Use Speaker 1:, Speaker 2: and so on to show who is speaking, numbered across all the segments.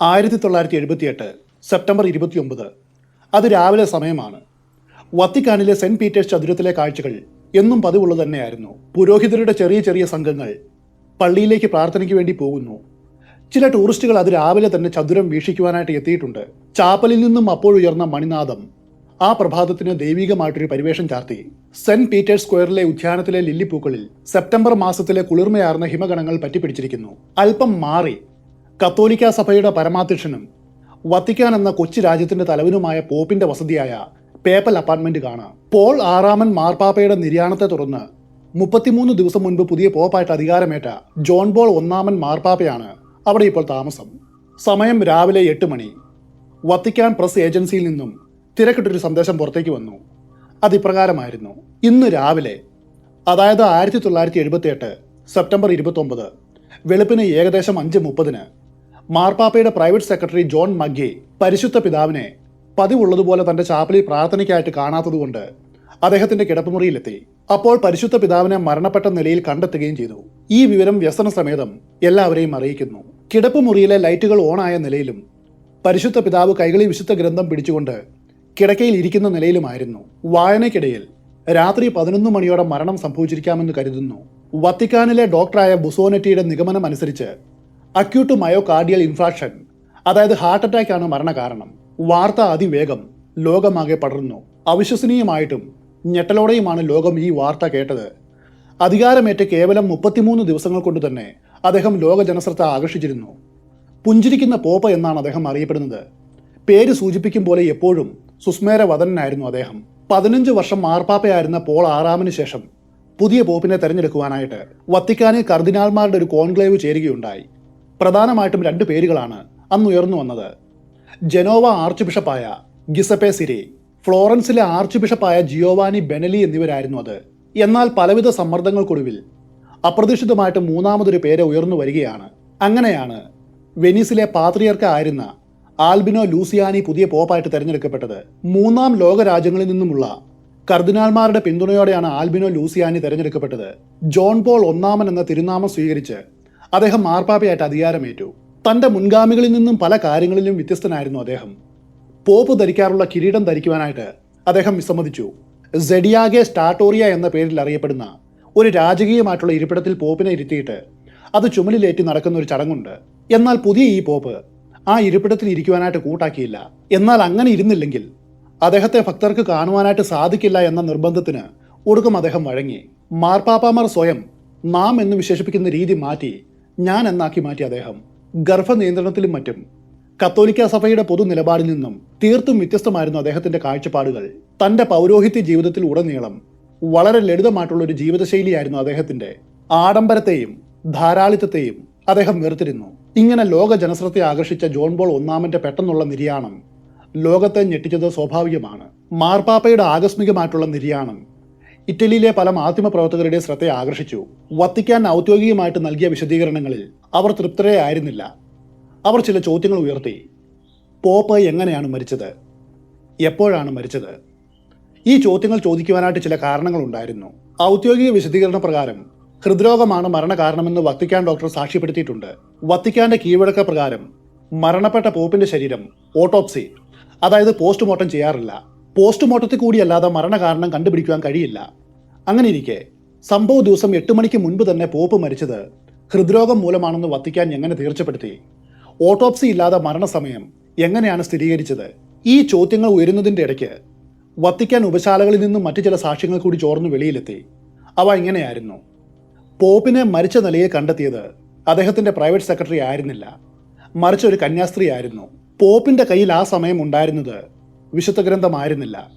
Speaker 1: ആയിരത്തി തൊള്ളായിരത്തി എഴുപത്തിയെട്ട് സെപ്റ്റംബർ ഇരുപത്തിയൊമ്പത്. അത് രാവിലെ സമയമാണ്. വത്തിക്കാനിലെ സെന്റ് പീറ്റേഴ്സ് ചതുരത്തിലെ കാഴ്ചകൾ എന്നും പതിവുള്ളത് തന്നെയായിരുന്നു. പുരോഹിതരുടെ ചെറിയ ചെറിയ സംഘങ്ങൾ പള്ളിയിലേക്ക് പ്രാർത്ഥനയ്ക്ക് വേണ്ടി പോകുന്നു. ചില ടൂറിസ്റ്റുകൾ അത് രാവിലെ തന്നെ ചതുരം വീക്ഷിക്കുവാനായിട്ട് എത്തിയിട്ടുണ്ട്. ചാപ്പലിൽ നിന്നും അപ്പോഴുയർന്ന മണിനാഥം ആ പ്രഭാതത്തിന് ദൈവികമായിട്ടൊരു പരിവേഷം ചാർത്തി. സെന്റ് പീറ്റേഴ്സ് സ്ക്വയറിലെ ഉദ്യാനത്തിലെ ലില്ലിപ്പൂക്കളിൽ സെപ്റ്റംബർ മാസത്തിലെ കുളിർമയാർന്ന ഹിമഗണങ്ങൾ പറ്റിപ്പിടിച്ചിരിക്കുന്നു. അല്പം മാറി കത്തോലിക്ക സഭയുടെ പരമാധ്യക്ഷനും വത്തിക്കാൻ എന്ന കൊച്ചു രാജ്യത്തിന്റെ തലവനുമായ പോപ്പിന്റെ വസതിയായ പേപ്പൽ അപ്പാർട്ട്മെന്റ് കാണാം. പോൾ ആറാമൻ മാർപ്പാപ്പയുടെ നിര്യാണത്തെ തുടർന്ന് മുപ്പത്തിമൂന്ന് ദിവസം മുൻപ് പുതിയ പോപ്പായിട്ട് അധികാരമേറ്റ ജോൺ പോൾ ഒന്നാമൻ മാർപ്പാപ്പയാണ് അവിടെ ഇപ്പോൾ താമസം. സമയം രാവിലെ എട്ട് മണി. വത്തിക്കാൻ പ്രസ് ഏജൻസിയിൽ നിന്നും തിരക്കിട്ടൊരു സന്ദേശം പുറത്തേക്ക് വന്നു. അതിപ്രകാരമായിരുന്നു. ഇന്ന് രാവിലെ അതായത് ആയിരത്തി തൊള്ളായിരത്തി എഴുപത്തി എട്ട് സെപ്റ്റംബർ ഇരുപത്തൊമ്പത് വെളുപ്പിന് ഏകദേശം അഞ്ച് മുപ്പതിന് മാർപ്പാപ്പയുടെ പ്രൈവറ്റ് സെക്രട്ടറി ജോൺ മഗ്ഗി പരിശുദ്ധ പിതാവിനെ പതിവുള്ളതുപോലെ തന്റെ ചാപ്പലി പ്രാർത്ഥനയ്ക്കായിട്ട് കാണാത്തതുകൊണ്ട് അദ്ദേഹത്തിന്റെ കിടപ്പുമുറിയിലെത്തി. അപ്പോൾ പരിശുദ്ധ പിതാവിനെ മരണപ്പെട്ട നിലയിൽ കണ്ടെത്തുകയും ചെയ്തു. ഈ വിവരം വ്യസന സമേതം എല്ലാവരെയും അറിയിക്കുന്നു. കിടപ്പുമുറിയിലെ ലൈറ്റുകൾ ഓണായ നിലയിലും പരിശുദ്ധ പിതാവ് കൈകളിൽ വിശുദ്ധ ഗ്രന്ഥം പിടിച്ചുകൊണ്ട് കിടക്കയിൽ ഇരിക്കുന്ന നിലയിലുമായിരുന്നു. വായനയ്ക്കിടയിൽ രാത്രി പതിനൊന്ന് മണിയോടെ മരണം സംഭവിച്ചിരിക്കാമെന്ന് കരുതുന്നു. വത്തിക്കാനിലെ ഡോക്ടറായ ബുസോനെറ്റിയുടെ നിഗമനം അനുസരിച്ച് അക്യൂട്ട് മയോകാർഡിയൽ ഇൻഫ്രാക്ഷൻ അതായത് ഹാർട്ട് അറ്റാക്ക് ആണ് മരണകാരണം വാർത്ത അതിവേഗം ലോകമാകെ പടർന്നു. അവിശ്വസനീയമായിട്ടും ഞെട്ടലോടെയുമാണ് ലോകം ഈ വാർത്ത കേട്ടത്. അധികാരമേറ്റ് കേവലം മുപ്പത്തിമൂന്ന് ദിവസങ്ങൾ കൊണ്ട് തന്നെ അദ്ദേഹം ലോക ജനശ്രദ്ധ ആകർഷിച്ചിരുന്നു. പുഞ്ചിരിക്കുന്ന പോപ്പ എന്നാണ് അദ്ദേഹം അറിയപ്പെടുന്നത്. പേര് സൂചിപ്പിക്കും പോലെ എപ്പോഴും സുസ്മേര സുസ്മേരവദനായിരുന്നു അദ്ദേഹം. പതിനഞ്ച് വർഷം മാർപ്പാപ്പയായിരുന്ന പോൾ ആറാമിന് ശേഷം പുതിയ പോപ്പിനെ തെരഞ്ഞെടുക്കുവാനായിട്ട് വത്തിക്കാനിൽ കർദിനാൾമാരുടെ ഒരു കോൺക്ലേവ് ചേരുകയുണ്ടായി. പ്രധാനമായിട്ടും രണ്ട് പേരുകളാണ് അന്ന് ഉയർന്നു വന്നത്. ജനോവ ആർച്ച് ബിഷപ്പായ ഗിസപ്പെ സിരി ഫ്ലോറൻസിലെ ആർച്ച് ബിഷപ്പായ ജിയോവാനി ബെനലി എന്നിവരായിരുന്നു അത്. എന്നാൽ പലവിധ സമ്മർദ്ദങ്ങൾക്കൊടുവിൽ അപ്രതീക്ഷിതമായിട്ട് മൂന്നാമതൊരു പേര് ഉയർന്നു വരികയാണ്. അങ്ങനെയാണ് വെനീസിലെ പാത്രിയർക്ക് ആയിരുന്ന ആൽബിനോ ലൂസിയാനി പുതിയ പോപ്പായിട്ട് തെരഞ്ഞെടുക്കപ്പെട്ടത്. മൂന്നാം ലോക രാജ്യങ്ങളിൽ നിന്നുമുള്ള കർദിനാൾമാരുടെ പിന്തുണയോടെയാണ് ആൽബിനോ ലൂസിയാനി തിരഞ്ഞെടുക്കപ്പെട്ടത്. ജോൺ പോൾ ഒന്നാമൻ എന്ന തിരുനാമം സ്വീകരിച്ച് അദ്ദേഹം മാർപ്പാപ്പയായിട്ട് അധികാരമേറ്റു. തന്റെ മുൻഗാമികളിൽ നിന്നും പല കാര്യങ്ങളിലും വ്യത്യസ്തനായിരുന്നു അദ്ദേഹം. പോപ്പ് ധരിക്കാറുള്ള കിരീടം ധരിക്കുവാനായിട്ട് അദ്ദേഹം വിസമ്മതിച്ചു. സെഡിയാഗെ സ്റ്റാട്ടോറിയ എന്ന പേരിൽ അറിയപ്പെടുന്ന ഒരു രാജകീയമായിട്ടുള്ള ഇരിപ്പിടത്തിൽ പോപ്പിനെ ഇരുത്തിയിട്ട് അത് ചുമലിലേറ്റി നടക്കുന്ന ഒരു ചടങ്ങുണ്ട്. എന്നാൽ പുതിയ ഈ പോപ്പ് ആ ഇരിപ്പിടത്തിൽ ഇരിക്കുവാനായിട്ട് കൂട്ടാക്കിയില്ല. എന്നാൽ അങ്ങനെ ഇരുന്നില്ലെങ്കിൽ അദ്ദേഹത്തെ ഭക്തർക്ക് കാണുവാനായിട്ട് സാധിക്കില്ല എന്ന നിർബന്ധത്തിന് ഒടുക്കം അദ്ദേഹം വഴങ്ങി. മാർപ്പാപ്പാമാർ സ്വയം നാം എന്ന് വിശേഷിപ്പിക്കുന്ന രീതി മാറ്റി ഞാൻ എന്നാക്കി മാറ്റി അദ്ദേഹം. ഗർഭനിയന്ത്രണത്തിലും മറ്റും. കത്തോലിക്ക സഭയുടെ പൊതു നിലപാടിൽ നിന്നും തീർത്തും വ്യത്യസ്തമായിരുന്നു അദ്ദേഹത്തിന്റെ കാഴ്ചപ്പാടുകൾ. തന്റെ പൗരോഹിത്യ ജീവിതത്തിൽ ഉടനീളം വളരെ ലളിതമായിട്ടുള്ള ഒരു ജീവിതശൈലിയായിരുന്നു അദ്ദേഹത്തിന്റെ. ആഡംബരത്തെയും ധാരാളിത്തത്തെയും അദ്ദേഹം വെറുത്തിരുന്നു ഇങ്ങനെ ലോക ജനശ്രദ്ധയെ ആകർഷിച്ച ജോൺ ബോൾ ഒന്നാമന്റെ പെട്ടെന്നുള്ള നിര്യാണം ലോകത്തെ ഞെട്ടിച്ചത് സ്വാഭാവികമാണ്. മാർപ്പാപ്പയുടെ ആകസ്മികമായിട്ടുള്ള നിര്യാണം ഇറ്റലിയിലെ പല മാധ്യമപ്രവർത്തകരുടെ ശ്രദ്ധയെ ആകർഷിച്ചു. വത്തിക്കാൻ ഔദ്യോഗികമായിട്ട് നൽകിയ വിശദീകരണങ്ങളിൽ അവർ തൃപ്തരെയായിരുന്നില്ല അവർ ചില ചോദ്യങ്ങൾ ഉയർത്തി. പോപ്പ് എങ്ങനെയാണ് മരിച്ചത്? എപ്പോഴാണ് മരിച്ചത്? ഈ ചോദ്യങ്ങൾ ചോദിക്കുവാനായിട്ട് ചില കാരണങ്ങളുണ്ടായിരുന്നു ഔദ്യോഗിക വിശദീകരണ പ്രകാരം ഹൃദ്രോഗമാണ് മരണകാരണമെന്ന് വത്തിക്കാൻ ഡോക്ടർ സാക്ഷ്യപ്പെടുത്തിയിട്ടുണ്ട്. വത്തിക്കാന്റെ കീഴ്വഴക്ക പ്രകാരം മരണപ്പെട്ട പോപ്പിന്റെ ശരീരം ഓട്ടോപ്സി അതായത് പോസ്റ്റ്മോർട്ടം ചെയ്യാറില്ല. പോസ്റ്റ്മോർട്ടത്തിൽ കൂടിയല്ലാതെ മരണകാരണം കണ്ടുപിടിക്കുവാൻ കഴിയില്ല. അങ്ങനെ ഇരിക്കെ സംഭവ ദിവസം എട്ട് മണിക്ക് മുൻപ് തന്നെ പോപ്പ് മരിച്ചത് ഹൃദ്രോഗം മൂലമാണെന്ന് വത്തിക്കാൻ എങ്ങനെ തീർച്ചപ്പെടുത്തി? ഓട്ടോപ്സി ഇല്ലാതെ മരണസമയം എങ്ങനെയാണ് സ്ഥിരീകരിച്ചത്? ഈ ചോദ്യങ്ങൾ ഉയരുന്നതിന്റെ ഇടയ്ക്ക് വത്തിക്കാൻ ഉപശാലകളിൽ നിന്നും മറ്റു ചില സാക്ഷ്യങ്ങൾ കൂടി ചോർന്ന് വെളിയിലെത്തി. അവ ഇങ്ങനെയായിരുന്നു. പോപ്പിനെ മരിച്ച നിലയെ കണ്ടെത്തിയത് അദ്ദേഹത്തിന്റെ പ്രൈവറ്റ് സെക്രട്ടറി ആയിരുന്നില്ല. മറിച്ച് ഒരു കന്യാസ്ത്രീ ആയിരുന്നു. പോപ്പിന്റെ കയ്യിൽ ആ സമയം ഉണ്ടായിരുന്നത് വിശുദ്ധ ഗ്രന്ഥമായിരുന്നില്ല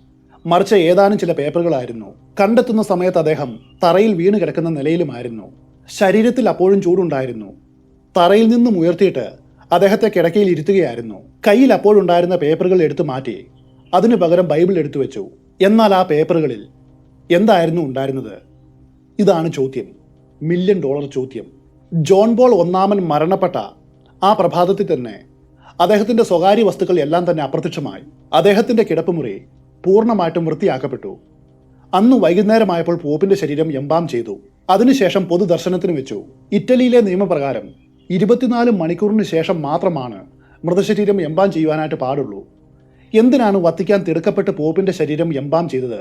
Speaker 1: മറിച്ച് ഏതാനും ചില പേപ്പറുകളായിരുന്നു. കണ്ടെത്തുന്ന സമയത്ത് അദ്ദേഹം തറയിൽ വീണ് കിടക്കുന്ന നിലയിലുമായിരുന്നു. ശരീരത്തിൽ അപ്പോഴും ചൂടുണ്ടായിരുന്നു. തറയിൽ നിന്നും ഉയർത്തിയിട്ട് അദ്ദേഹത്തെ കിടക്കയിൽ ഇരുത്തുകയായിരുന്നു. കയ്യിൽ അപ്പോഴുണ്ടായിരുന്ന പേപ്പറുകൾ എടുത്തു മാറ്റി അതിനു പകരം ബൈബിൾ എടുത്തു വെച്ചു. എന്നാൽ ആ പേപ്പറുകളിൽ എന്തായിരുന്നു ഉണ്ടായിരുന്നത്? ഇതാണ് ചോദ്യം. മില്യൺ ഡോളർ ചോദ്യം. ജോൺ ബോൾ ഒന്നാമൻ മരണപ്പെട്ട ആ പ്രഭാതത്തിൽ തന്നെ അദ്ദേഹത്തിന്റെ സ്വകാര്യ വസ്തുക്കൾ എല്ലാം തന്നെ അപ്രത്യക്ഷമായി. അദ്ദേഹത്തിന്റെ കിടപ്പുമുറി പൂർണമായിട്ടും വൃത്തിയാക്കപ്പെട്ടു. അന്ന് വൈകുന്നേരമായപ്പോൾ പോപ്പിന്റെ ശരീരം എംബാം ചെയ്തു. അതിനുശേഷം പൊതുദർശനത്തിന് വെച്ചു. ഇറ്റലിയിലെ നിയമപ്രകാരം ഇരുപത്തിനാല് മണിക്കൂറിന് ശേഷം മാത്രമാണ് മൃതശരീരം എംബാം ചെയ്യുവാനായിട്ട് പാടുള്ളൂ. എന്തിനാണ് വത്തിക്കാൻ തിടുക്കപ്പെട്ട് പോപ്പിന്റെ ശരീരം എംബാം ചെയ്തത്?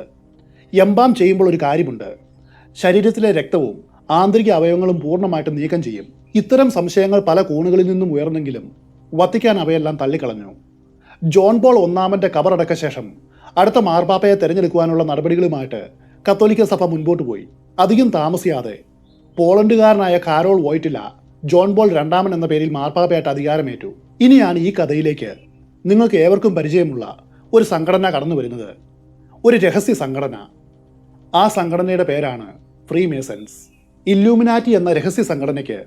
Speaker 1: എംബാം ചെയ്യുമ്പോൾ ഒരു കാര്യമുണ്ട്. ശരീരത്തിലെ രക്തവും ആന്തരിക അവയവങ്ങളും പൂർണമായിട്ട് നീക്കം ചെയ്യും. ഇത്തരം സംശയങ്ങൾ പല കോണുകളിൽ നിന്നും ഉയർന്നെങ്കിലും വത്തിക്കാൻ അവയെല്ലാം തള്ളിക്കളഞ്ഞു. ജോൺ പോൾ ഒന്നാമന്റെ കബറടക്ക ശേഷം അടുത്ത മാർപ്പാപ്പയെ തെരഞ്ഞെടുക്കുവാനുള്ള നടപടികളുമായിട്ട് കത്തോലിക്ക സഭ മുൻപോട്ട് പോയി. അധികം താമസിയാതെ പോളണ്ടുകാരനായ കാരോൾ വോയിറ്റില ജോൺ പോൾ രണ്ടാമൻ എന്ന പേരിൽ മാർപ്പാപ്പയായിട്ട് അധികാരമേറ്റു. ഇനിയാണ് ഈ കഥയിലേക്ക് നിങ്ങൾക്ക് ഏവർക്കും പരിചയമുള്ള ഒരു സംഘടന കടന്നു വരുന്നത്. ഒരു രഹസ്യ സംഘടന. ആ സംഘടനയുടെ പേരാണ് ഫ്രീ മേസൺസ് ഇല്ലൂമിനാറ്റി എന്ന രഹസ്യ സംഘടനയ്ക്ക്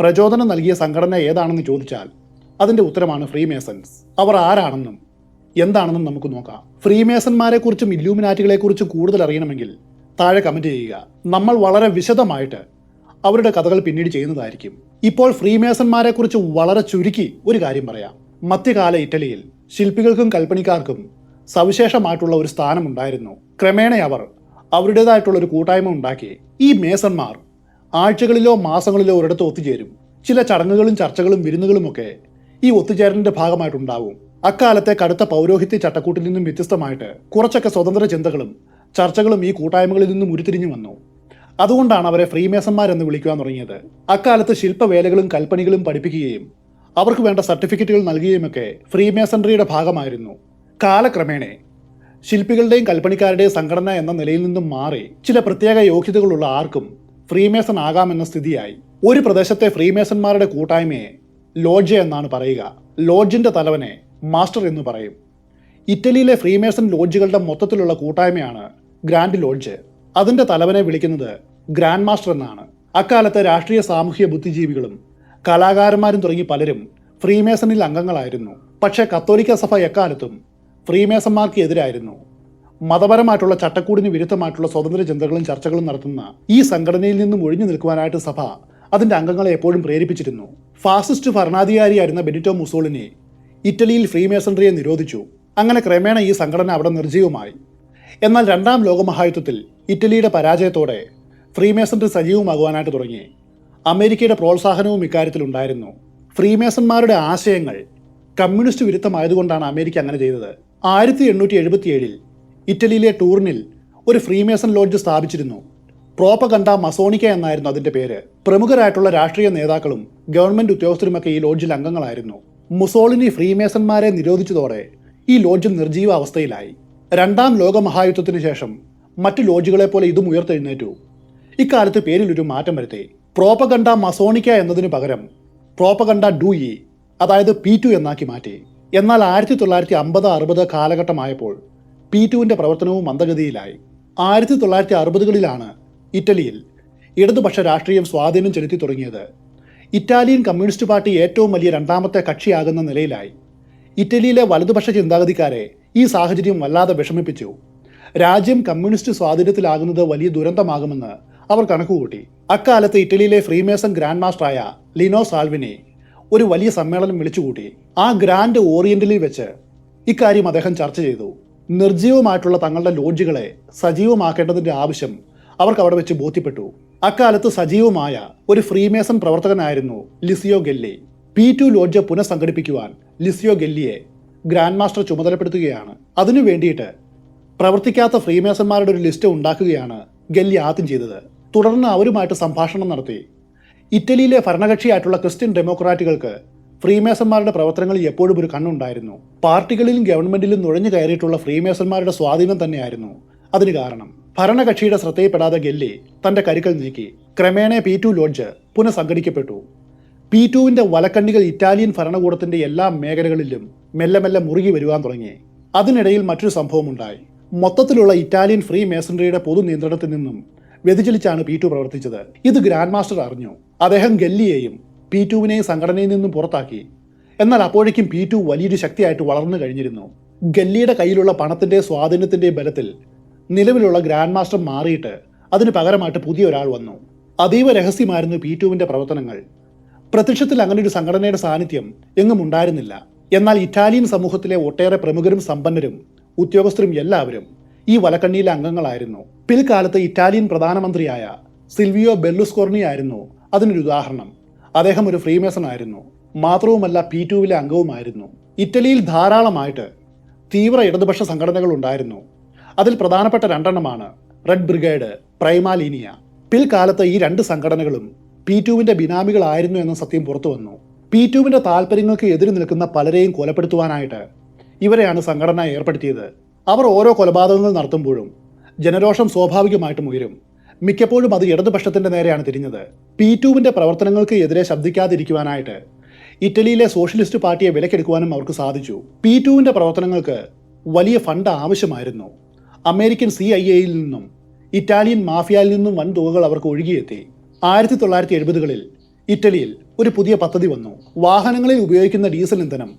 Speaker 1: പ്രചോദനം നൽകിയ സംഘടന ഏതാണെന്ന് ചോദിച്ചാൽ അതിന്റെ ഉത്തരമാണ് ഫ്രീ മേസൺസ് അവർ ആരാണെന്നും എന്താണെന്നും നമുക്ക് നോക്കാം. ഫ്രീ മേസന്മാരെ കുറിച്ചും ഇല്ലൂമിനാറ്റികളെ കുറിച്ചും കൂടുതൽ അറിയണമെങ്കിൽ താഴെ കമന്റ് ചെയ്യുക. നമ്മൾ വളരെ വിശദമായിട്ട് അവരുടെ കഥകൾ പിന്നീട് ചെയ്യുന്നതായിരിക്കും. ഇപ്പോൾ ഫ്രീ മേസന്മാരെ കുറിച്ച് വളരെ ചുരുക്കി ഒരു കാര്യം പറയാം. മധ്യകാല ഇറ്റലിയിൽ ശില്പികൾക്കും കൽപ്പണിക്കാർക്കും സവിശേഷമായിട്ടുള്ള ഒരു സ്ഥാനമുണ്ടായിരുന്നു. ക്രമേണ അവർ അവരുടേതായിട്ടുള്ള ഒരു കൂട്ടായ്മ ഉണ്ടാക്കി. ഈ മേസന്മാർ ആഴ്ചകളിലോ മാസങ്ങളിലോ ഒരിടത്ത് ഒത്തുചേരും. ചില ചടങ്ങുകളും ചർച്ചകളും വിരുന്നുകളുമൊക്കെ ഈ ഒത്തുചേരലിന്റെ ഭാഗമായിട്ടുണ്ടാവും. അക്കാലത്തെ കടുത്ത പൗരോഹിത്യ ചട്ടക്കൂട്ടിൽ നിന്നും വ്യത്യസ്തമായിട്ട് കുറച്ചൊക്കെ സ്വതന്ത്ര ചിന്തകളും ചർച്ചകളും ഈ കൂട്ടായ്മകളിൽ നിന്നും ഉരുത്തിരിഞ്ഞു വന്നു. അതുകൊണ്ടാണ് അവരെ ഫ്രീമേസന്മാരെന്ന് വിളിക്കുവാൻ തുടങ്ങിയത്. അക്കാലത്ത് ശില്പവേലകളും കൽപ്പണികളും പഠിപ്പിക്കുകയും അവർക്ക് വേണ്ട സർട്ടിഫിക്കറ്റുകൾ നൽകുകയുമൊക്കെ ഫ്രീമേസൺറിയുടെ ഭാഗമായിരുന്നു. കാലക്രമേണ ശില്പികളുടെയും കൽപ്പണിക്കാരുടെയും സംഘടന എന്ന നിലയിൽ നിന്നും മാറി ചില പ്രത്യേക യോഗ്യതകളുള്ള ആർക്കും ഫ്രീമേസൺ ആകാമെന്ന സ്ഥിതിയായി. ഒരു പ്രദേശത്തെ ഫ്രീമേസന്മാരുടെ കൂട്ടായ്മയെ ലോഡ്ജ് എന്നാണ് പറയുക. ലോഡ്ജിന്റെ തലവനെ മാസ്റ്റർ എന്ന് പറയും. ഇറ്റലിയിലെ ഫ്രീമേസൺ ലോഡ്ജുകളുടെ മൊത്തത്തിലുള്ള കൂട്ടായ്മയാണ് ഗ്രാൻഡ് ലോഡ്ജ് അതിന്റെ തലവനെ വിളിക്കുന്നത് ഗ്രാൻഡ് മാസ്റ്റർ എന്നാണ്. അക്കാലത്തെ രാഷ്ട്രീയ സാമൂഹ്യ ബുദ്ധിജീവികളും കലാകാരന്മാരും തുടങ്ങി പലരും ഫ്രീമേസണിൽ അംഗങ്ങളായിരുന്നു. പക്ഷേ കത്തോലിക്ക സഭ എക്കാലത്തും ഫ്രീമേസന്മാർക്ക് എതിരായിരുന്നു. മതപരമായിട്ടുള്ള ചട്ടക്കൂടിന് വിരുദ്ധമായിട്ടുള്ള സ്വതന്ത്ര ചിന്തകളും ചർച്ചകളും നടത്തുന്ന ഈ സംഘടനയിൽ നിന്നും ഒഴിഞ്ഞു നിൽക്കുവാനായിട്ട് സഭ അതിന്റെ അംഗങ്ങളെ എപ്പോഴും പ്രേരിപ്പിച്ചിരുന്നു. ഫാസിസ്റ്റ് ഭരണാധികാരിയായിരുന്ന ബെനിറ്റോ മുസോളിനി ഇറ്റലിയിൽ ഫ്രീമേസൺറിയെ നിരോധിച്ചു. അങ്ങനെ ക്രമേണ ഈ സംഘടന അവിടെ നിർജീവമായി. എന്നാൽ രണ്ടാം ലോകമഹായുദ്ധത്തിൽ ഇറ്റലിയുടെ പരാജയത്തോടെ ഫ്രീമേസൺട്രി സജീവമാകുവാനായിട്ട് തുടങ്ങി. അമേരിക്കയുടെ പ്രോത്സാഹനവും ഇക്കാര്യത്തിലുണ്ടായിരുന്നു ഫ്രീമേസന്മാരുടെ ആശയങ്ങൾ കമ്മ്യൂണിസ്റ്റ് വിരുദ്ധമായതുകൊണ്ടാണ് അമേരിക്ക അങ്ങനെ ചെയ്തത്. ആയിരത്തി എണ്ണൂറ്റി എഴുപത്തിയേഴിൽ ഇറ്റലിയിലെ ടൂറിനിൽ ഒരു ഫ്രീമേസൺ ലോഡ്ജ് സ്ഥാപിച്ചിരുന്നു. പ്രോപ്പഗണ്ട മസോണിക്ക എന്നായിരുന്നു അതിന്റെ പേര്. പ്രമുഖരായിട്ടുള്ള രാഷ്ട്രീയ നേതാക്കളും ഗവൺമെന്റ് ഉദ്യോഗസ്ഥരുമൊക്കെ ഈ ലോഡ്ജിൽ അംഗങ്ങളായിരുന്നു. മുസോളിനി ഫ്രീമേസന്മാരെ നിരോധിച്ചതോടെ ഈ ലോഡ്ജ് നിർജീവ അവസ്ഥയിലായി. രണ്ടാം ലോകമഹായുദ്ധത്തിന് ശേഷം മറ്റു ലോഡ്ജുകളെ പോലെ ഇതും ഉയർത്തെഴുന്നേറ്റു. ഇക്കാലത്ത് പേരിൽ ഒരു മാറ്റം വരുത്തി. പ്രോപ്പഗണ്ട മസോണിക്ക എന്നതിനു പകരം പ്രോപ്പഗണ്ട ഡു ഇ അതായത് പി ടു എന്നാക്കി മാറ്റി. എന്നാൽ ആയിരത്തി തൊള്ളായിരത്തി അമ്പത് അറുപത് കാലഘട്ടമായപ്പോൾ പി ടുവിന്റെ പ്രവർത്തനവും മന്ദഗതിയിലായി. ആയിരത്തി തൊള്ളായിരത്തി അറുപതുകളിലാണ് ഇറ്റലിയിൽ ഇടതുപക്ഷ രാഷ്ട്രീയം സ്വാധീനം ചെലുത്തി തുടങ്ങിയത്. ഇറ്റാലിയൻ കമ്മ്യൂണിസ്റ്റ് പാർട്ടി ഏറ്റവും വലിയ രണ്ടാമത്തെ കക്ഷിയാകുന്ന നിലയിലായി. ഇറ്റലിയിലെ വലതുപക്ഷ ചിന്താഗതിക്കാരെ ഈ സാഹചര്യം വല്ലാതെ വിഷമിപ്പിച്ചു. രാജ്യം കമ്മ്യൂണിസ്റ്റ് സ്വാധീനത്തിലാകുന്നത് വലിയ ദുരന്തമാകുമെന്ന് അവർ കണക്കുകൂട്ടി. അക്കാലത്ത് ഇറ്റലിയിലെ ഫ്രീമേസൺ ഗ്രാൻഡ് മാസ്റ്ററായ ലിനോ സാൽവിനി ഒരു വലിയ സമ്മേളനം വിളിച്ചുകൂട്ടി. ആ ഗ്രാൻഡ് ഓറിയന്റലിൽ വെച്ച് ഇക്കാര്യം അദ്ദേഹം ചർച്ച ചെയ്തു. നിർജീവമായിട്ടുള്ള തങ്ങളുടെ ലോഡ്ജുകളെ സജീവമാക്കേണ്ടതിന്റെ ആവശ്യം അവർക്ക് അവിടെ വെച്ച് ബോധ്യപ്പെട്ടു. അക്കാലത്ത് സജീവമായ ഒരു freemason പ്രവർത്തകനായിരുന്നു Licio Gelli. P two lodge പുനഃസംഘടിപ്പിക്കുവാൻ ലിസിയോ ഗെല്ലിയെ ഗ്രാൻഡ് മാസ്റ്റർ ചുമതലപ്പെടുത്തുകയാണ്. അതിനു വേണ്ടിയിട്ട് പ്രവർത്തിക്കാത്ത ഫ്രീമേസന്മാരുടെ ഒരു ലിസ്റ്റ് ഉണ്ടാക്കുകയാണ് ഗെല്ലി ആദ്യം ചെയ്തത്. തുടർന്ന് അവരുമായിട്ട് സംഭാഷണം നടത്തി. ഇറ്റലിയിലെ ഭരണകക്ഷിയായിട്ടുള്ള ക്രിസ്ത്യൻ ഡെമോക്രാറ്റുകൾക്ക് ഫ്രീമേസന്മാരുടെ പ്രവർത്തനങ്ങളിൽ എപ്പോഴും ഒരു കണ്ണുണ്ടായിരുന്നു. പാർട്ടികളിലും ഗവൺമെന്റിലും നുഴഞ്ഞു കയറിയിട്ടുള്ള ഫ്രീമേസന്മാരുടെ സ്വാധീനം തന്നെയായിരുന്നു അതിന് കാരണം. ഭരണകക്ഷിയുടെ ശ്രദ്ധയിൽപ്പെടാതെ ഗെല്ലി തന്റെ കരുക്കൾ നീക്കി ക്രമേണ പി ടു ലോഡ്ജ് പുനഃസംഘടിക്കപ്പെട്ടു. പി ടുവിന്റെ വലക്കണ്ണികൾ ഇറ്റാലിയൻ ഭരണകൂടത്തിന്റെ എല്ലാ മേഖലകളിലും മെല്ലെ മെല്ലെ മുറുകി വരുവാൻ തുടങ്ങി. അതിനിടയിൽ മറ്റൊരു സംഭവമുണ്ടായി. മൊത്തത്തിലുള്ള ഇറ്റാലിയൻ ഫ്രീ മേസണറിയുടെ പൊതു നിയന്ത്രണത്തിൽ നിന്നും വ്യതിചലിച്ചാണ് പി ടു പ്രവർത്തിച്ചത്. ഇത് ഗ്രാൻഡ് മാസ്റ്റർ അറിഞ്ഞു. അദ്ദേഹം ഗല്ലിയെയും പി ടുവിനെയും സംഘടനയിൽ നിന്നും പുറത്താക്കി. എന്നാൽ അപ്പോഴേക്കും പി ടു വലിയൊരു ശക്തിയായിട്ട് വളർന്നു കഴിഞ്ഞിരുന്നു. ഗല്ലിയുടെ കയ്യിലുള്ള പണത്തിന്റെ സ്വാധീനത്തിന്റെ ബലത്തിൽ നിലവിലുള്ള ഗ്രാൻഡ് മാസ്റ്റർ മാറിയിട്ട് അതിന് പകരമായിട്ട് പുതിയ ഒരാൾ വന്നു. അതീവ രഹസ്യമായിരുന്നു പി ടുവിന്റെ പ്രവർത്തനങ്ങൾ. പ്രത്യക്ഷത്തിൽ അങ്ങനെ ഒരു സംഘടനയുടെ സാന്നിധ്യം എങ്ങും ഉണ്ടായിരുന്നില്ല. എന്നാൽ ഇറ്റാലിയൻ സമൂഹത്തിലെ ഒട്ടേറെ പ്രമുഖരും സമ്പന്നരും ഉദ്യോഗസ്ഥരും എല്ലാവരും ഈ വലക്കണ്ണിയിലെ അംഗങ്ങളായിരുന്നു. പിൽക്കാലത്ത് ഇറ്റാലിയൻ പ്രധാനമന്ത്രിയായ സിൽവിയോ ബെല്ലുസ്കോർണി ആയിരുന്നു അതിനൊരു ഉദാഹരണം. അദ്ദേഹം ഒരു ഫ്രീമേസൺ ആയിരുന്നു. മാത്രവുമല്ല പി ടുവിലെ അംഗവുമായിരുന്നു. ഇറ്റലിയിൽ ധാരാളമായിട്ട് തീവ്ര ഇടതുപക്ഷ സംഘടനകൾ ഉണ്ടായിരുന്നു. അതിൽ പ്രധാനപ്പെട്ട രണ്ടെണ്ണമാണ്. റെഡ് ബ്രിഗേഡ് പ്രൈമാലീനിയ പിൽക്കാലത്ത് ഈ രണ്ട് സംഘടനകളും പി ടുവിന്റെ ബിനാമികളായിരുന്നു എന്ന സത്യം പുറത്തു വന്നു. പി ടുവിന്റെ താല്പര്യങ്ങൾക്ക് എതിര് നിൽക്കുന്ന പലരെയും കൊലപ്പെടുത്തുവാനായിട്ട് ഇവരെയാണ് സംഘടന ഏർപ്പെടുത്തിയത്. അവർ ഓരോ കൊലപാതകങ്ങൾ നടത്തുമ്പോഴും ജനരോഷം സ്വാഭാവികമായിട്ടും ഉയരും. മിക്കപ്പോഴും അത് ഇടതുപക്ഷത്തിന്റെ നേരെയാണ് തിരിഞ്ഞത്. പി ടുവിന്റെ പ്രവർത്തനങ്ങൾക്ക് എതിരെ ശബ്ദിക്കാതിരിക്കുവാനായിട്ട് ഇറ്റലിയിലെ സോഷ്യലിസ്റ്റ് പാർട്ടിയെ വിലക്കെടുക്കുവാനും അവർക്ക് സാധിച്ചു. പി ടുവിന്റെ പ്രവർത്തനങ്ങൾക്ക് വലിയ ഫണ്ട് ആവശ്യമായിരുന്നു. അമേരിക്കൻ സി ഐ എയിൽ നിന്നും ഇറ്റാലിയൻ മാഫിയയിൽ നിന്നും വൻ തുകകൾ അവർക്ക് ഒഴുകിയെത്തി. ആയിരത്തി തൊള്ളായിരത്തി എഴുപതുകളിൽ ഇറ്റലിയിൽ ഒരു പുതിയ പദ്ധതി വന്നു. വാഹനങ്ങളിൽ ഉപയോഗിക്കുന്ന ഡീസൽ ഇന്ധനം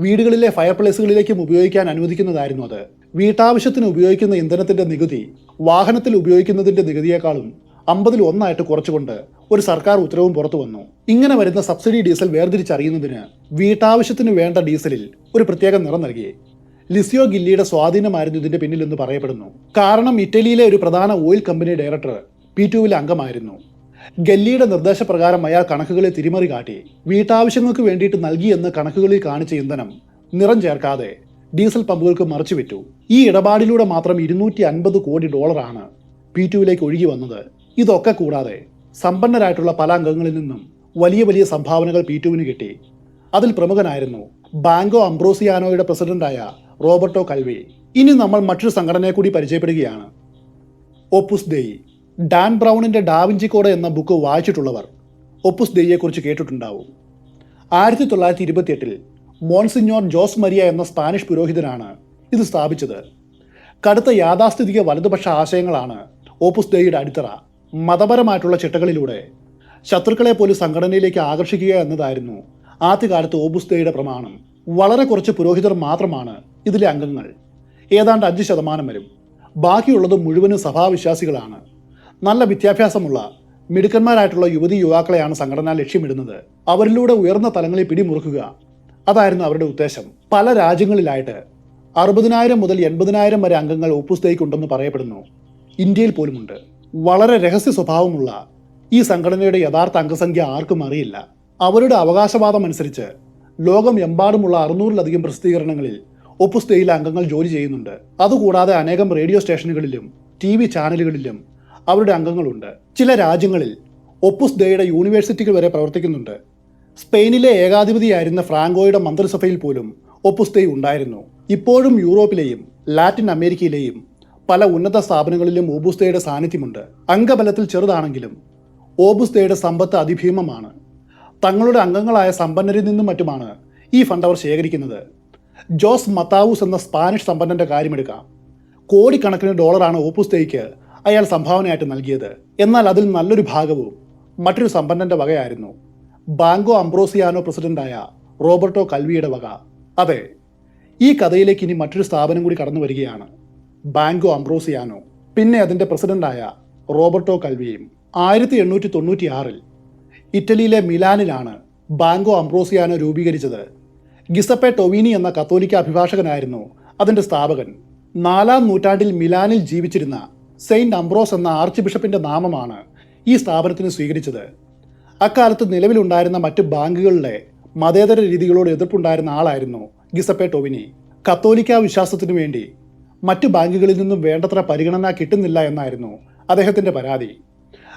Speaker 1: വീടുകളിലെ ഫയർ പ്ലേസുകളിലേക്കും ഉപയോഗിക്കാൻ അനുവദിക്കുന്നതായിരുന്നു അത്. വീട്ടാവശ്യത്തിന് ഉപയോഗിക്കുന്ന ഇന്ധനത്തിന്റെ നികുതി വാഹനത്തിൽ ഉപയോഗിക്കുന്നതിന്റെ നികുതിയേക്കാളും അമ്പതിൽ ഒന്നായിട്ട് കുറച്ചുകൊണ്ട് ഒരു സർക്കാർ ഉത്തരവും പുറത്തു വന്നു. ഇങ്ങനെ വരുന്ന സബ്സിഡി ഡീസൽ വേർതിരിച്ചറിയുന്നതിന് വീട്ടാവശ്യത്തിന് വേണ്ട ഡീസലിൽ ഒരു പ്രത്യേക നിറം നൽകി. ലിസിയോ ഗില്ലിയുടെ സ്വാധീനമായിരുന്നു ഇതിന്റെ പിന്നിലെന്ന് പറയപ്പെടുന്നു. കാരണം ഇറ്റലിയിലെ ഒരു പ്രധാന ഓയിൽ കമ്പനി ഡയറക്ടർ പി ടുവിലെ അംഗമായിരുന്നു. ഗല്ലിയുടെ നിർദ്ദേശപ്രകാരം അയാൾ കണക്കുകളെ തിരിമറി കാട്ടി വീട്ടാവശ്യങ്ങൾക്ക് വേണ്ടിയിട്ട് നൽകിയെന്ന് കണക്കുകളിൽ കാണിച്ച ഇന്ധനം നിറം ചേർക്കാതെ ഡീസൽ പമ്പുകൾക്ക് മറിച്ചുവിറ്റു ഈ ഇടപാടിലൂടെ മാത്രം ഇരുന്നൂറ്റി അൻപത് കോടി ഡോളറാണ് പി ടുവിലേക്ക് ഒഴുകി വന്നത്. ഇതൊക്കെ കൂടാതെ സമ്പന്നരായിട്ടുള്ള പല അംഗങ്ങളിൽ നിന്നും വലിയ വലിയ സംഭാവനകൾ പി ടുവിന് കിട്ടി. അതിൽ പ്രമുഖനായിരുന്നു ബാങ്കോ അംബ്രോസിയാനോയുടെ പ്രസിഡന്റായ റോബർട്ടോ കൽവി. ഇനി നമ്മൾ മറ്റൊരു സംഘടനയെ കൂടി പരിചയപ്പെടുകയാണ്. Opus Dei. ഡാൻ ബ്രൗണിന്റെ ഡാവിഞ്ചി കോഡ് എന്ന ബുക്ക് വായിച്ചിട്ടുള്ളവർ ഒപ്പുസ് ദെയ്യെക്കുറിച്ച് കേട്ടിട്ടുണ്ടാവും. ആയിരത്തി തൊള്ളായിരത്തി ഇരുപത്തിയെട്ടിൽ മോൺസിഞ്ഞോർ ജോസ് മരിയ എന്ന സ്പാനിഷ് പുരോഹിതനാണ് ഇത് സ്ഥാപിച്ചത്. കടുത്ത യാഥാസ്ഥിതിക വലതുപക്ഷ ആശയങ്ങളാണ് ഓപ്പുസ് ദെയ്യുടെ അടിത്തറ. മതപരമായിട്ടുള്ള ചിട്ടകളിലൂടെ ശത്രുക്കളെ പോലും സംഘടനയിലേക്ക് ആകർഷിക്കുക എന്നതായിരുന്നു ആദ്യകാലത്ത് ഓബുസ്തയുടെ പ്രമാണം വളരെ കുറച്ച് പുരോഹിതർ മാത്രമാണ് ഇതിലെ അംഗങ്ങൾ. ഏതാണ്ട് അഞ്ച് ശതമാനം വരും. ബാക്കിയുള്ളത് മുഴുവനും സഭാവിശ്വാസികളാണ്. നല്ല വിദ്യാഭ്യാസമുള്ള മിടുക്കന്മാരായിട്ടുള്ള യുവതി യുവാക്കളെയാണ് സംഘടന ലക്ഷ്യമിടുന്നത്. അവരിലൂടെ ഉയർന്ന തലങ്ങളിൽ പിടിമുറുക്കുക. അതായിരുന്നു അവരുടെ ഉദ്ദേശം. പല രാജ്യങ്ങളിലായിട്ട് അറുപതിനായിരം മുതൽ എൺപതിനായിരം വരെ അംഗങ്ങൾ ഒപ്പുസ്തേക്കുണ്ടെന്ന് പറയപ്പെടുന്നു. ഇന്ത്യയിൽ പോലുമുണ്ട്. വളരെ രഹസ്യ സ്വഭാവമുള്ള ഈ സംഘടനയുടെ യഥാർത്ഥ അംഗസംഖ്യ ആർക്കും അറിയില്ല. അവരുടെ അവകാശവാദം അനുസരിച്ച് ലോകം എമ്പാടുമുള്ള അറുന്നൂറിലധികം പ്രസിദ്ധീകരണങ്ങളിൽ ഒപ്പുസ്തേയിലെ അംഗങ്ങൾ ജോലി ചെയ്യുന്നുണ്ട്. അതുകൂടാതെ അനേകം റേഡിയോ സ്റ്റേഷനുകളിലും ടി വി ചാനലുകളിലും അവരുടെ അംഗങ്ങളുണ്ട്. ചില രാജ്യങ്ങളിൽ ഒപ്പുസ് ഡേയുടെ യൂണിവേഴ്സിറ്റികൾ വരെ പ്രവർത്തിക്കുന്നുണ്ട്. സ്പെയിനിലെ ഏകാധിപതിയായിരുന്ന ഫ്രാങ്കോയുടെ മന്ത്രിസഭയിൽ പോലും ഒപ്പുസ് ഡേ ഉണ്ടായിരുന്നു. ഇപ്പോഴും യൂറോപ്പിലെയും ലാറ്റിൻ അമേരിക്കയിലെയും പല ഉന്നത സ്ഥാപനങ്ങളിലും ഓബുസ്തയുടെ സാന്നിധ്യമുണ്ട്. അംഗബലത്തിൽ ചെറുതാണെങ്കിലും ഓബുസ്തയുടെ സമ്പത്ത് അതിഭീമമാണ്. തങ്ങളുടെ അംഗങ്ങളായ സമ്പന്നരിൽ നിന്നും മറ്റുമാണ് ഈ ഫണ്ട് അവർ ശേഖരിക്കുന്നത്. ജോസ് മത്താവൂസ് എന്ന സ്പാനിഷ് സമ്പന്നന്റെ കാര്യമെടുക്കാം കോടിക്കണക്കിന് ഡോളറാണ് ഓപ്പുസ്തേയ്ക്ക് അയാൾ സംഭാവനയായിട്ട് നൽകിയത്. എന്നാൽ അതിൽ നല്ലൊരു ഭാഗവും മറ്റൊരു സമ്പന്നന്റെ വകയായിരുന്നു. ബാങ്കോ അംബ്രോസിയാനോ പ്രസിഡന്റായ റോബർട്ടോ കൽവിയുടെ വക. അതെ ഈ കഥയിലേക്ക് ഇനി മറ്റൊരു സ്ഥാപനം കൂടി കടന്നു വരികയാണ് ബാങ്കോ അംബ്രോസിയാനോ. പിന്നെ അതിന്റെ പ്രസിഡന്റായ റോബർട്ടോ കൽവിയും ആയിരത്തി എണ്ണൂറ്റി തൊണ്ണൂറ്റി ആറിൽ ഇറ്റലിയിലെ മിലാനിലാണ് ബാങ്കോ അംബ്രോസിയാനോ രൂപീകരിച്ചത്. ഗിസപ്പെ ടൊവീനി എന്ന കത്തോലിക്ക അഭിഭാഷകനായിരുന്നു അതിന്റെ സ്ഥാപകൻ. നാലാം നൂറ്റാണ്ടിൽ മിലാനിൽ ജീവിച്ചിരുന്ന സെയിന്റ് അംബ്രോസ് എന്ന ആർച്ച് ബിഷപ്പിന്റെ നാമമാണ് ഈ സ്ഥാപനത്തിന് സ്വീകരിച്ചത്. അക്കാലത്ത് നിലവിലുണ്ടായിരുന്ന മറ്റ് ബാങ്കുകളിലെ മതേതര രീതികളോട് എതിർപ്പുണ്ടായിരുന്ന ആളായിരുന്നു ഗിസപ്പെ ടൊവിനി. കത്തോലിക്ക വിശ്വാസത്തിനു വേണ്ടി മറ്റു ബാങ്കുകളിൽ നിന്നും വേണ്ടത്ര പരിഗണന കിട്ടുന്നില്ല എന്നായിരുന്നു അദ്ദേഹത്തിന്റെ പരാതി.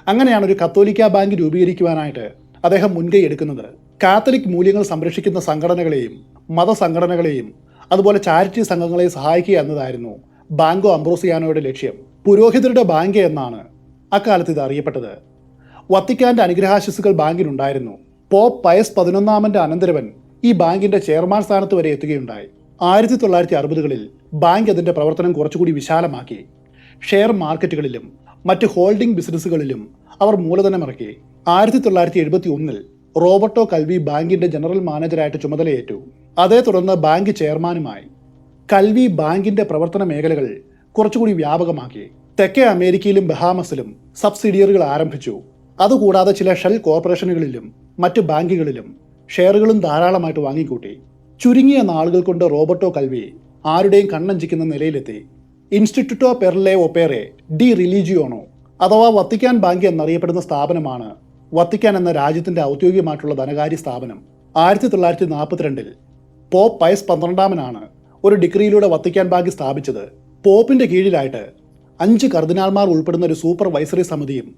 Speaker 1: അങ്ങനെയാണ് ഒരു കത്തോലിക്ക ബാങ്ക് രൂപീകരിക്കുവാനായിട്ട് അദ്ദേഹം മുൻകൈ എടുക്കുന്നത്. കാത്തലിക് മൂല്യങ്ങൾ സംരക്ഷിക്കുന്ന സംഘടനകളെയും മതസംഘടനകളെയും അതുപോലെ ചാരിറ്റി സംഘങ്ങളെയും സഹായിക്കുക എന്നതായിരുന്നു ബാങ്കോ അംബ്രോസിയാനോയുടെ ലക്ഷ്യം. പുരോഹിതരുടെ ബാങ്ക് എന്നാണ് അക്കാലത്ത് ഇത് അറിയപ്പെട്ടത്. വത്തിക്കാന്റെ അനുഗ്രഹാശിസുകൾ ബാങ്കിനുണ്ടായിരുന്നു പോപ്പ് പയസ് പതിനൊന്നാമന്റെ അനന്തരവൻ ഈ ബാങ്കിന്റെ ചെയർമാൻ സ്ഥാനത്ത് വരെ എത്തുകയുണ്ടായി. ആയിരത്തി തൊള്ളായിരത്തി അറുപതുകളിൽ ബാങ്ക് അതിന്റെ പ്രവർത്തനം കുറച്ചുകൂടി വിശാലമാക്കി. ഷെയർ മാർക്കറ്റുകളിലും മറ്റ് ഹോൾഡിംഗ് ബിസിനസ്സുകളിലും അവർ മൂലധനമിറക്കി. ആയിരത്തി തൊള്ളായിരത്തി എഴുപത്തി ഒന്നിൽ റോബർട്ടോ കൽവി ബാങ്കിന്റെ ജനറൽ മാനേജരായിട്ട് ചുമതലയേറ്റു. അതേ തുടർന്ന് ബാങ്ക് ചെയർമാനുമായി കൽവി ബാങ്കിന്റെ പ്രവർത്തന മേഖലകൾ കുറച്ചുകൂടി വ്യാപകമാക്കി. തെക്കേ അമേരിക്കയിലും ബഹാമസിലും സബ്സിഡിയറുകൾ ആരംഭിച്ചു. അതുകൂടാതെ ചില ഷെൽ കോർപ്പറേഷനുകളിലും മറ്റ് ബാങ്കുകളിലും ഷെയറുകളും ധാരാളമായിട്ട് വാങ്ങിക്കൂട്ടി. ചുരുങ്ങിയ നാളുകൾ കൊണ്ട് റോബർട്ടോ കൽവി ആരുടെയും കണ്ണഞ്ചിക്കുന്ന നിലയിലെത്തി. ഇൻസ്റ്റിറ്റ്യൂട്ടോ പെർലെ ഒപ്പേറെ ഡി റിലീജിയോണോ അഥവാ വത്തിക്കാൻ ബാങ്ക് എന്നറിയപ്പെടുന്ന സ്ഥാപനമാണ് വത്തിക്കാൻ എന്ന രാജ്യത്തിന്റെ ഔദ്യോഗികമായിട്ടുള്ള ധനകാര്യ സ്ഥാപനം. ആയിരത്തി തൊള്ളായിരത്തി നാൽപ്പത്തിരണ്ടിൽ പോപ്പ് പയസ് പന്ത്രണ്ടാമനാണ് ഒരു ഡിഗ്രിയിലൂടെ വത്തിക്കാൻ ബാങ്ക് സ്ഥാപിച്ചത്. പോപ്പിന്റെ കീഴിലായിട്ട് അഞ്ച് കർദിനാൾമാർ ഉൾപ്പെടുന്ന ഒരു സൂപ്പർവൈസറി സമിതിയും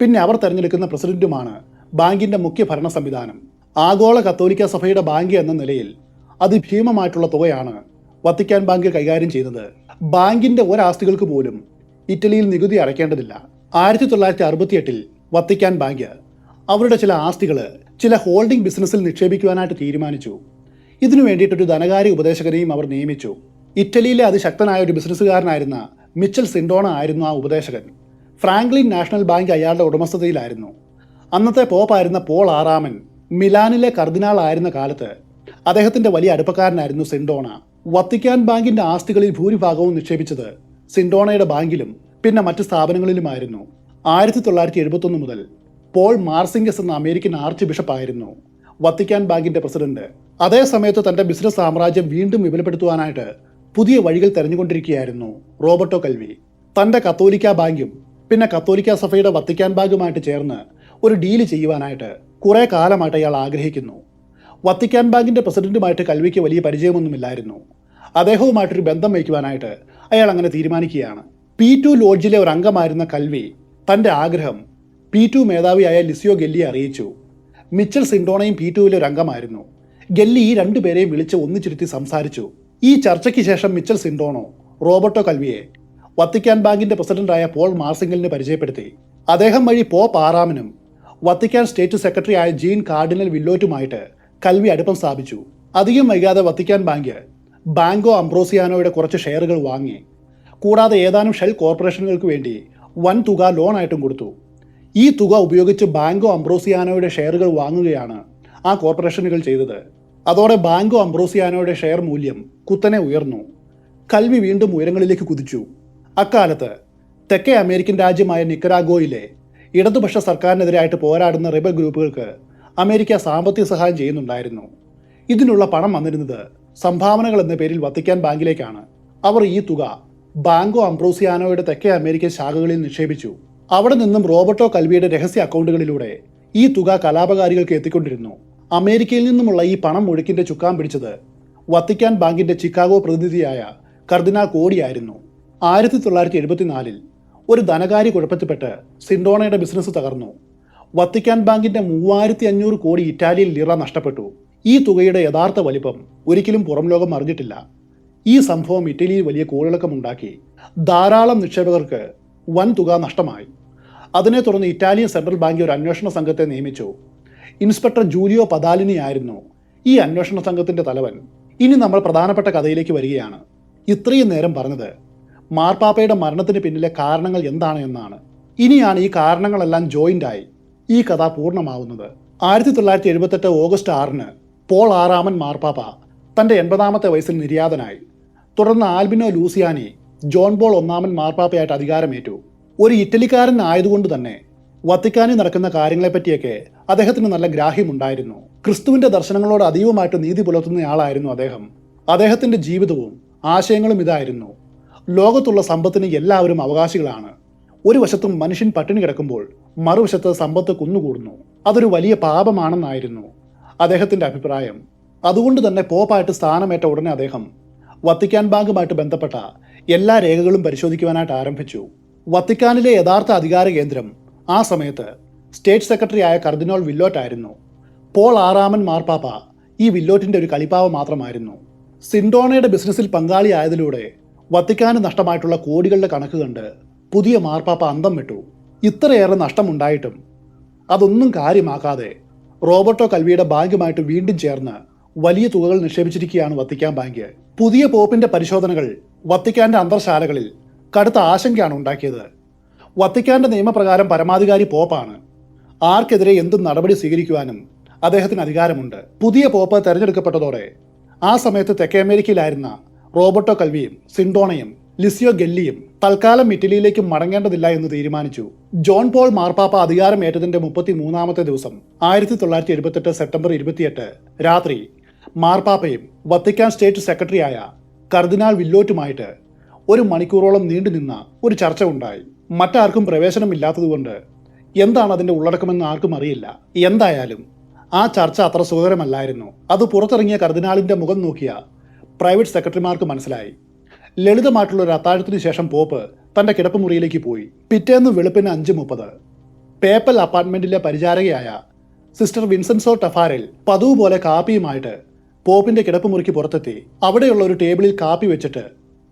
Speaker 1: പിന്നെ അവർ തിരഞ്ഞെടുക്കുന്ന പ്രസിഡന്റുമാണ് ബാങ്കിന്റെ മുഖ്യ ഭരണ സംവിധാനം. ആഗോള കത്തോലിക്ക സഭയുടെ ബാങ്ക് എന്ന നിലയിൽ അതിഭീമമായിട്ടുള്ള തുകയാണ് വത്തിക്കാൻ ബാങ്ക് കൈകാര്യം ചെയ്തത്. ബാങ്കിന്റെ ഒരാസ്തികൾക്ക് പോലും ഇറ്റലിയിൽ നികുതി അടയ്ക്കേണ്ടതില്ല. ആയിരത്തി തൊള്ളായിരത്തി അറുപത്തിയെട്ടിൽ വത്തിക്കാൻ ബാങ്ക് അവരുടെ ചില ആസ്തികൾ ചില ഹോൾഡിംഗ് ബിസിനസ്സിൽ നിക്ഷേപിക്കുവാനായിട്ട് തീരുമാനിച്ചു. ഇതിനു വേണ്ടിയിട്ടൊരു ധനകാര്യ ഉപദേശകനെയും അവർ നിയമിച്ചു. ഇറ്റലിയിലെ അതിശക്തനായ ഒരു ബിസിനസ്സുകാരനായിരുന്ന മിച്ചൽ സിൻഡോണ ആയിരുന്നു ആ ഉപദേശകൻ. ഫ്രാങ്ക്ലിൻ നാഷണൽ ബാങ്ക് അയാളുടെ ഉടമസ്ഥതയിലായിരുന്നു. അന്നത്തെ പോപ്പായിരുന്ന പോൾ ആറാമൻ മിലാനിലെ കർദിനാൾ ആയിരുന്ന കാലത്ത് അദ്ദേഹത്തിന്റെ വലിയ അടുപ്പക്കാരനായിരുന്നു സിൻഡോണ. വത്തിക്കാൻ ബാങ്കിന്റെ ആസ്തികളിൽ ഭൂരിഭാഗവും നിക്ഷേപിച്ചത് സിൻഡോണയുടെ ബാങ്കിലും പിന്നെ മറ്റ് സ്ഥാപനങ്ങളിലുമായിരുന്നു. ആയിരത്തി തൊള്ളായിരത്തി എഴുപത്തൊന്ന് മുതൽ പോൾ മാർസിംഗസ് എന്ന അമേരിക്കൻ ആർച്ച് ബിഷപ്പ് ആയിരുന്നു വത്തിക്കാൻ ബാങ്കിന്റെ പ്രസിഡന്റ്. അതേ സമയത്ത് തന്റെ ബിസിനസ് സാമ്രാജ്യം വീണ്ടും വിപുലപ്പെടുത്തുവാനായിട്ട് പുതിയ വഴികൾ തെരഞ്ഞുകൊണ്ടിരിക്കുകയായിരുന്നു റോബർട്ടോ കൽവി. തന്റെ കത്തോലിക്ക ബാങ്കും പിന്നെ കത്തോലിക്ക സഭയുടെ വത്തിക്കാൻ ബാങ്കുമായിട്ട് ചേർന്ന് ഒരു ഡീൽ ചെയ്യുവാനായിട്ട് കുറേ കാലമായിട്ട് അയാൾ ആഗ്രഹിക്കുന്നു. വത്തിക്കാൻ ബാങ്കിന്റെ പ്രസിഡന്റുമായിട്ട് കൽവിക്ക് വലിയ പരിചയമൊന്നുമില്ലായിരുന്നു. അദ്ദേഹവുമായിട്ടൊരു ബന്ധം വയ്ക്കുവാനായിട്ട് അയാൾ അങ്ങനെ തീരുമാനിക്കുകയാണ്. പി ടു ലോഡ്ജിലെ ഒരു അംഗമായിരുന്ന കൽവി തന്റെ ആഗ്രഹം പി ടു മേധാവിയായ ലിസിയോ ഗെല്ലിയെ അറിയിച്ചു. മിച്ചൽ സിൻഡോണയും പി ടുവിലെ ഒരു അംഗമായിരുന്നു ഗെല്ലി ഈ രണ്ടുപേരെയും വിളിച്ച് ഒന്നിച്ചിരുത്തി സംസാരിച്ചു. ഈ ചർച്ചയ്ക്ക് ശേഷം മിച്ചൽ സിൻഡോണോ റോബർട്ടോ കൽവിയെ വത്തിക്കാൻ ബാങ്കിന്റെ പ്രസിഡന്റായ പോൾ മാർസിംഗലിന് പരിചയപ്പെടുത്തി. അദ്ദേഹം വഴി പോപ്പ് ആറാമിനും വത്തിക്കാൻ സ്റ്റേറ്റ് സെക്രട്ടറി ആയ ജീൻ കാർഡിനൽ വില്ലോറ്റുമായിട്ട് കൽവി അടുപ്പം സ്ഥാപിച്ചു. അധികം വൈകാതെ വത്തിക്കാൻ ബാങ്ക് ബാങ്കോ അംബ്രോസിയാനോയുടെ കുറച്ച് ഷെയറുകൾ വാങ്ങി. കൂടാതെ ഏതാനും ഷെൽ കോർപ്പറേഷനുകൾക്ക് വേണ്ടി വൻ തുക ലോണായിട്ടും കൊടുത്തു. ഈ തുക ഉപയോഗിച്ച് ബാങ്കോ അംബ്രോസിയാനോയുടെ ഷെയറുകൾ വാങ്ങുകയാണ് ആ കോർപ്പറേഷനുകൾ ചെയ്തത്. അതോടെ ബാങ്കോ അംബ്രോസിയാനോയുടെ ഷെയർ മൂല്യം കുത്തനെ ഉയർന്നു. കൽവി വീണ്ടും ഉയരങ്ങളിലേക്ക് കുതിച്ചു. അക്കാലത്ത് തെക്കേ അമേരിക്കൻ രാജ്യമായ നിക്കരാഗോയിലെ ഇടതുപക്ഷ സർക്കാരിനെതിരായിട്ട് പോരാടുന്ന റിബൽ ഗ്രൂപ്പുകൾക്ക് അമേരിക്ക സാമ്പത്തിക സഹായം ചെയ്യുന്നുണ്ടായിരുന്നു. ഇതിനുള്ള പണം വന്നിരുന്നത് സംഭാവനകൾ എന്ന പേരിൽ വത്തിക്കാൻ ബാങ്കിലേക്കാണ്. അവർ ഈ തുക ബാങ്കോ അംബ്രോസിയാനോയുടെ തെക്കേ അമേരിക്കൻ ശാഖകളിൽ നിക്ഷേപിച്ചു. അവിടെ നിന്നും റോബർട്ടോ കൽവിയുടെ രഹസ്യ അക്കൗണ്ടുകളിലൂടെ ഈ തുക കലാപകാരികൾക്ക് എത്തിക്കൊണ്ടിരുന്നു. അമേരിക്കയിൽ നിന്നുമുള്ള ഈ പണം മുഴുക്കിന്റെ ചുക്കാൻ പിടിച്ചത് വത്തിക്കാൻ ബാങ്കിന്റെ ചിക്കാഗോ പ്രതിനിധിയായ കർദിനാൾ കോടിയായിരുന്നു ആയിരത്തി തൊള്ളായിരത്തി എഴുപത്തിനാലിൽ ഒരു ധനകാര്യ കുഴപ്പത്തിൽപ്പെട്ട് സിൻഡോണയുടെ ബിസിനസ് തകർന്നു. വത്തിക്കാൻ ബാങ്കിന്റെ മൂവായിരത്തി അഞ്ഞൂറ് കോടി ഇറ്റാലിയൻ ലിറ നഷ്ടപ്പെട്ടു. ഈ തുകയുടെ യഥാർത്ഥ വലിപ്പം ഒരിക്കലും പുറം ലോകം അറിഞ്ഞിട്ടില്ല. ഈ സംഭവം ഇറ്റലിയിൽ വലിയ കോളിളക്കമുണ്ടാക്കി ധാരാളം നിക്ഷേപകർക്ക് വൻ തുക നഷ്ടമായി. അതിനെ തുടർന്ന് ഇറ്റാലിയൻ സെൻട്രൽ ബാങ്ക് ഒരു അന്വേഷണ സംഘത്തെ നിയമിച്ചു. ഇൻസ്പെക്ടർ ജൂലിയോ പദാലിനി ആയിരുന്നു ഈ അന്വേഷണ സംഘത്തിന്റെ തലവൻ. ഇനി നമ്മൾ പ്രധാനപ്പെട്ട കഥയിലേക്ക് വരികയാണ്. ഇത്രയും നേരം പറഞ്ഞത് മാർപ്പാപ്പയുടെ മരണത്തിന് പിന്നിലെ കാരണങ്ങൾ എന്താണ് എന്നാണ്. ഇനിയാണ് ഈ കാരണങ്ങളെല്ലാം ജോയിന്റായി ഈ കഥ പൂർണമാവുന്നത്. ആയിരത്തി തൊള്ളായിരത്തി എഴുപത്തെട്ട് ഓഗസ്റ്റ് ആറിന് പോൾ ആറാമൻ മാർപ്പാപ്പ തന്റെ എൺപതാമത്തെ വയസ്സിൽ നിര്യാതനായി. തുടർന്ന് ആൽബിനോ ലൂസിയാനി ജോൺ പോൾ ഒന്നാമൻ മാർപ്പാപ്പയായിട്ട് അധികാരമേറ്റു. ഒരു ഇറ്റലിക്കാരൻ ആയതുകൊണ്ട് തന്നെ വത്തിക്കാനിൽ നടക്കുന്ന കാര്യങ്ങളെപ്പറ്റിയൊക്കെ അദ്ദേഹത്തിന് നല്ല ഗ്രാഹ്യമുണ്ടായിരുന്നു. ക്രിസ്തുവിന്റെ ദർശനങ്ങളോട് അതീവമായിട്ട് നീതി പുലർത്തുന്നയാളായിരുന്നു അദ്ദേഹം. അദ്ദേഹത്തിന്റെ ജീവിതവും ആശയങ്ങളും ഇതായിരുന്നു. ലോകത്തുള്ള സമ്പത്തിന് എല്ലാവരും അവകാശികളാണ്. ഒരു വശത്തും മനുഷ്യൻ പട്ടിണി കിടക്കുമ്പോൾ മറുവശത്ത് സമ്പത്ത് കുന്നുകൂടുന്നു. അതൊരു വലിയ പാപമാണെന്നായിരുന്നു അദ്ദേഹത്തിന്റെ അഭിപ്രായം. അതുകൊണ്ട് തന്നെ പോപ്പായിട്ട് സ്ഥാനമേറ്റ ഉടനെ അദ്ദേഹം വത്തിക്കാൻ ബാങ്കുമായിട്ട് ബന്ധപ്പെട്ട എല്ലാ രേഖകളും പരിശോധിക്കുവാനായിട്ട് ആരംഭിച്ചു. വത്തിക്കാനിലെ യഥാർത്ഥ അധികാര കേന്ദ്രം ആ സമയത്ത് സ്റ്റേറ്റ് സെക്രട്ടറി ആയ കർദിനോൾ വില്ലോട്ടായിരുന്നു പോൾ ആറാമൻ മാർപ്പാപ്പ ഈ വില്ലോട്ടിന്റെ ഒരു കളിപ്പാവ മാത്രമായിരുന്നു. സിൻഡോണയുടെ ബിസിനസ്സിൽ പങ്കാളിയായതിലൂടെ വത്തിക്കാന് നഷ്ടമായിട്ടുള്ള കോടികളുടെ കണക്ക് കണ്ട് പുതിയ മാർപ്പാപ്പ അന്തം വിട്ടു. ഇത്രയേറെ നഷ്ടമുണ്ടായിട്ടും അതൊന്നും കാര്യമാക്കാതെ റോബർട്ടോ കൽവിയുടെ ബാങ്കുമായിട്ട് വീണ്ടും ചേർന്ന് വലിയ തുകകൾ നിക്ഷേപിച്ചിരിക്കുകയാണ് വത്തിക്കാൻ ബാങ്ക്. പുതിയ പോപ്പിന്റെ പരിശോധനകൾ വത്തിക്കാന്റെ അന്തർശാലകളിൽ കടുത്ത ആശങ്കയാണ് ഉണ്ടാക്കിയത്. വത്തിക്കാന്റെ നിയമപ്രകാരം പരമാധികാരി പോപ്പാണ്. ആർക്കെതിരെ എന്തും നടപടി സ്വീകരിക്കുവാനും അദ്ദേഹത്തിന് അധികാരമുണ്ട്. പുതിയ പോപ്പ് തെരഞ്ഞെടുക്കപ്പെട്ടതോടെ ആ സമയത്ത് തെക്കേ അമേരിക്കയിലായിരുന്ന റോബർട്ടോ കൽവിയും സിൻഡോണയും ലിസിയോ ഗെല്ലിയും തൽക്കാലം ഇറ്റലിയിലേക്ക് മടങ്ങേണ്ടതില്ല എന്ന് തീരുമാനിച്ചു. ജോൺ പോൾ മാർപ്പാപ്പ അധികാരമേറ്റതിന്റെ മുപ്പത്തി മൂന്നാമത്തെ ദിവസം ആയിരത്തി തൊള്ളായിരത്തി എഴുപത്തെട്ട് സെപ്റ്റംബർ ഇരുപത്തിയെട്ട് രാത്രി മാർപ്പാപ്പയും വത്തിക്കാൻ സ്റ്റേറ്റ് സെക്രട്ടറിയായ കർദിനാൾ വില്ലോറ്റുമായിട്ട് ഒരു മണിക്കൂറോളം നീണ്ടുനിന്ന ഒരു ചർച്ച ഉണ്ടായി. മറ്റാർക്കും പ്രവേശനമില്ലാത്തതുകൊണ്ട് എന്താണ് അതിന്റെ ഉള്ളടക്കമെന്ന് ആർക്കും അറിയില്ല. എന്തായാലും ആ ചർച്ച അത്ര സുഖകരമല്ലായിരുന്നു. അത് പുറത്തിറങ്ങിയ കർദിനാളിന്റെ മുഖം നോക്കിയ പ്രൈവറ്റ് സെക്രട്ടറിമാർക്ക് മനസ്സിലായി. ലളിതമായിട്ടുള്ള ഒരു അത്താഴത്തിന് ശേഷം പോപ്പ് തന്റെ കിടപ്പുമുറിയിലേക്ക് പോയി. പിറ്റേന്ന് വെളുപ്പിന് അഞ്ച് മുപ്പത്. പേപ്പൽ അപ്പാർട്ട്മെന്റിലെ പരിചാരകയായ സിസ്റ്റർ വിൻസെൻസോ ടഫാരിൽ പതിവ് പോലെ കാപ്പിയുമായിട്ട് പോപ്പിന്റെ കിടപ്പുമുറിക്ക് പുറത്തെത്തി. അവിടെയുള്ള ഒരു ടേബിളിൽ കാപ്പി വെച്ചിട്ട്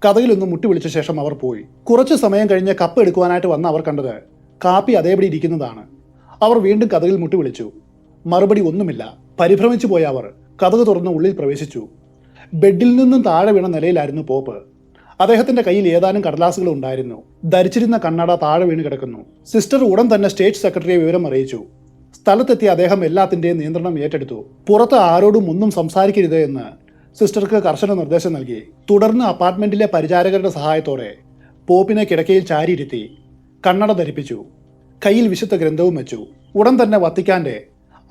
Speaker 1: കഥയിലൊന്ന് മുട്ടി വിളിച്ച ശേഷം അവർ പോയി. കുറച്ച് സമയം കഴിഞ്ഞ് കപ്പ് എടുക്കുവാനായിട്ട് വന്ന അവർ കണ്ടത് കാപ്പി അതേപടി ഇരിക്കുന്നതാണ്. അവർ വീണ്ടും കഥകിൽ മുട്ടി വിളിച്ചു മറുപടി ഒന്നുമില്ല. പരിഭ്രമിച്ചു പോയ അവർ കഥക് തുറന്ന് ഉള്ളിൽ പ്രവേശിച്ചു. ബെഡിൽ നിന്നും താഴെ വീണ നിലയിലായിരുന്നു പോപ്പ്. അദ്ദേഹത്തിന്റെ കയ്യിൽ ഏതാനും കടലാസുകൾ ഉണ്ടായിരുന്നു. ധരിച്ചിരുന്ന കണ്ണട താഴെ വീണ് കിടക്കുന്നു. സിസ്റ്റർ ഉടൻ തന്നെ സ്റ്റേറ്റ് സെക്രട്ടറിയെ വിവരം അറിയിച്ചു. സ്ഥലത്തെത്തി അദ്ദേഹം എല്ലാത്തിന്റെയും നിയന്ത്രണം ഏറ്റെടുത്തു. പുറത്ത് ആരോടും ഒന്നും സംസാരിക്കരുത് എന്ന് സിസ്റ്റർക്ക് കർശന നിർദ്ദേശം നൽകി. തുടർന്ന് അപ്പാർട്ട്മെന്റിലെ പരിചാരകരുടെ സഹായത്തോടെ പോപ്പിനെ കിടക്കയിൽ ചാരിയിരുത്തി കണ്ണട ധരിപ്പിച്ചു. കയ്യിൽ വിശുദ്ധ ഗ്രന്ഥവും വെച്ചു. ഉടൻ തന്നെ വത്തിക്കാന്റെ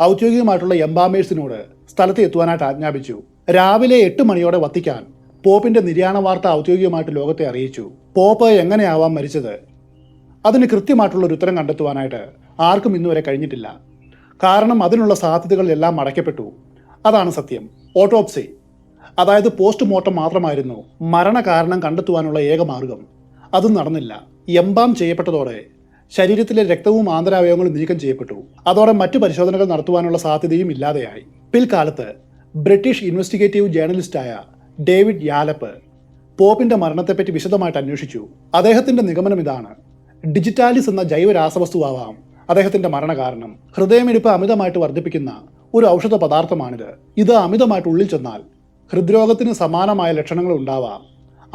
Speaker 1: ഔദ്യോഗികമായിട്ടുള്ള എംബാമേഴ്സിനോട് സ്ഥലത്ത് എത്തുവാനായിട്ട് ആജ്ഞാപിച്ചു. രാവിലെ എട്ട് മണിയോടെ വത്തിക്കാൻ പോപ്പിന്റെ നിര്യാണ വാർത്ത ഔദ്യോഗികമായിട്ട് ലോകത്തെ അറിയിച്ചു. പോപ്പ് എങ്ങനെയാവാം മരിച്ചത്? അതിന് കൃത്യമായിട്ടുള്ള ഒരു ഉത്തരം കണ്ടെത്തുവാനായിട്ട് ആർക്കും ഇന്നുവരെ കഴിഞ്ഞിട്ടില്ല. കാരണം അതിനുള്ള സാധ്യതകൾ എല്ലാം അടയ്ക്കപ്പെട്ടു. അതാണ് സത്യം. ഓട്ടോപ്സി. അതായത് പോസ്റ്റ്മോർട്ടം മാത്രമായിരുന്നു മരണകാരണം കണ്ടെത്തുവാനുള്ള ഏക മാർഗം. അതും നടന്നില്ല. എംബാം ചെയ്യപ്പെട്ടതോടെ ശരീരത്തിലെ രക്തവും ആന്തരാവയവങ്ങളും നീക്കം ചെയ്യപ്പെട്ടു. അതോടെ മറ്റു പരിശോധനകൾ നടത്തുവാനുള്ള സാധ്യതയും ഇല്ലാതെയായി. പിൽക്കാലത്ത് ബ്രിട്ടീഷ് ഇൻവെസ്റ്റിഗേറ്റീവ് ജേർണലിസ്റ്റായ ഡേവിഡ് യാലപ്പ് പോപ്പിന്റെ മരണത്തെപ്പറ്റി വിശദമായിട്ട് അന്വേഷിച്ചു. അദ്ദേഹത്തിന്റെ നിഗമനം ഇതാണ്. ഡിജിറ്റാലിസ് എന്ന ജൈവ രാസവസ്തുവാവാം അദ്ദേഹത്തിന്റെ മരണകാരണം. ഹൃദയമിടിപ്പ് അമിതമായിട്ട് വർദ്ധിപ്പിക്കുന്ന ഒരു ഔഷധ പദാർത്ഥമാണിത്. ഇത് അമിതമായിട്ട് ഉള്ളിൽ ചെന്നാൽ ഹൃദ്രോഗത്തിന് സമാനമായ ലക്ഷണങ്ങൾ ഉണ്ടാവാം.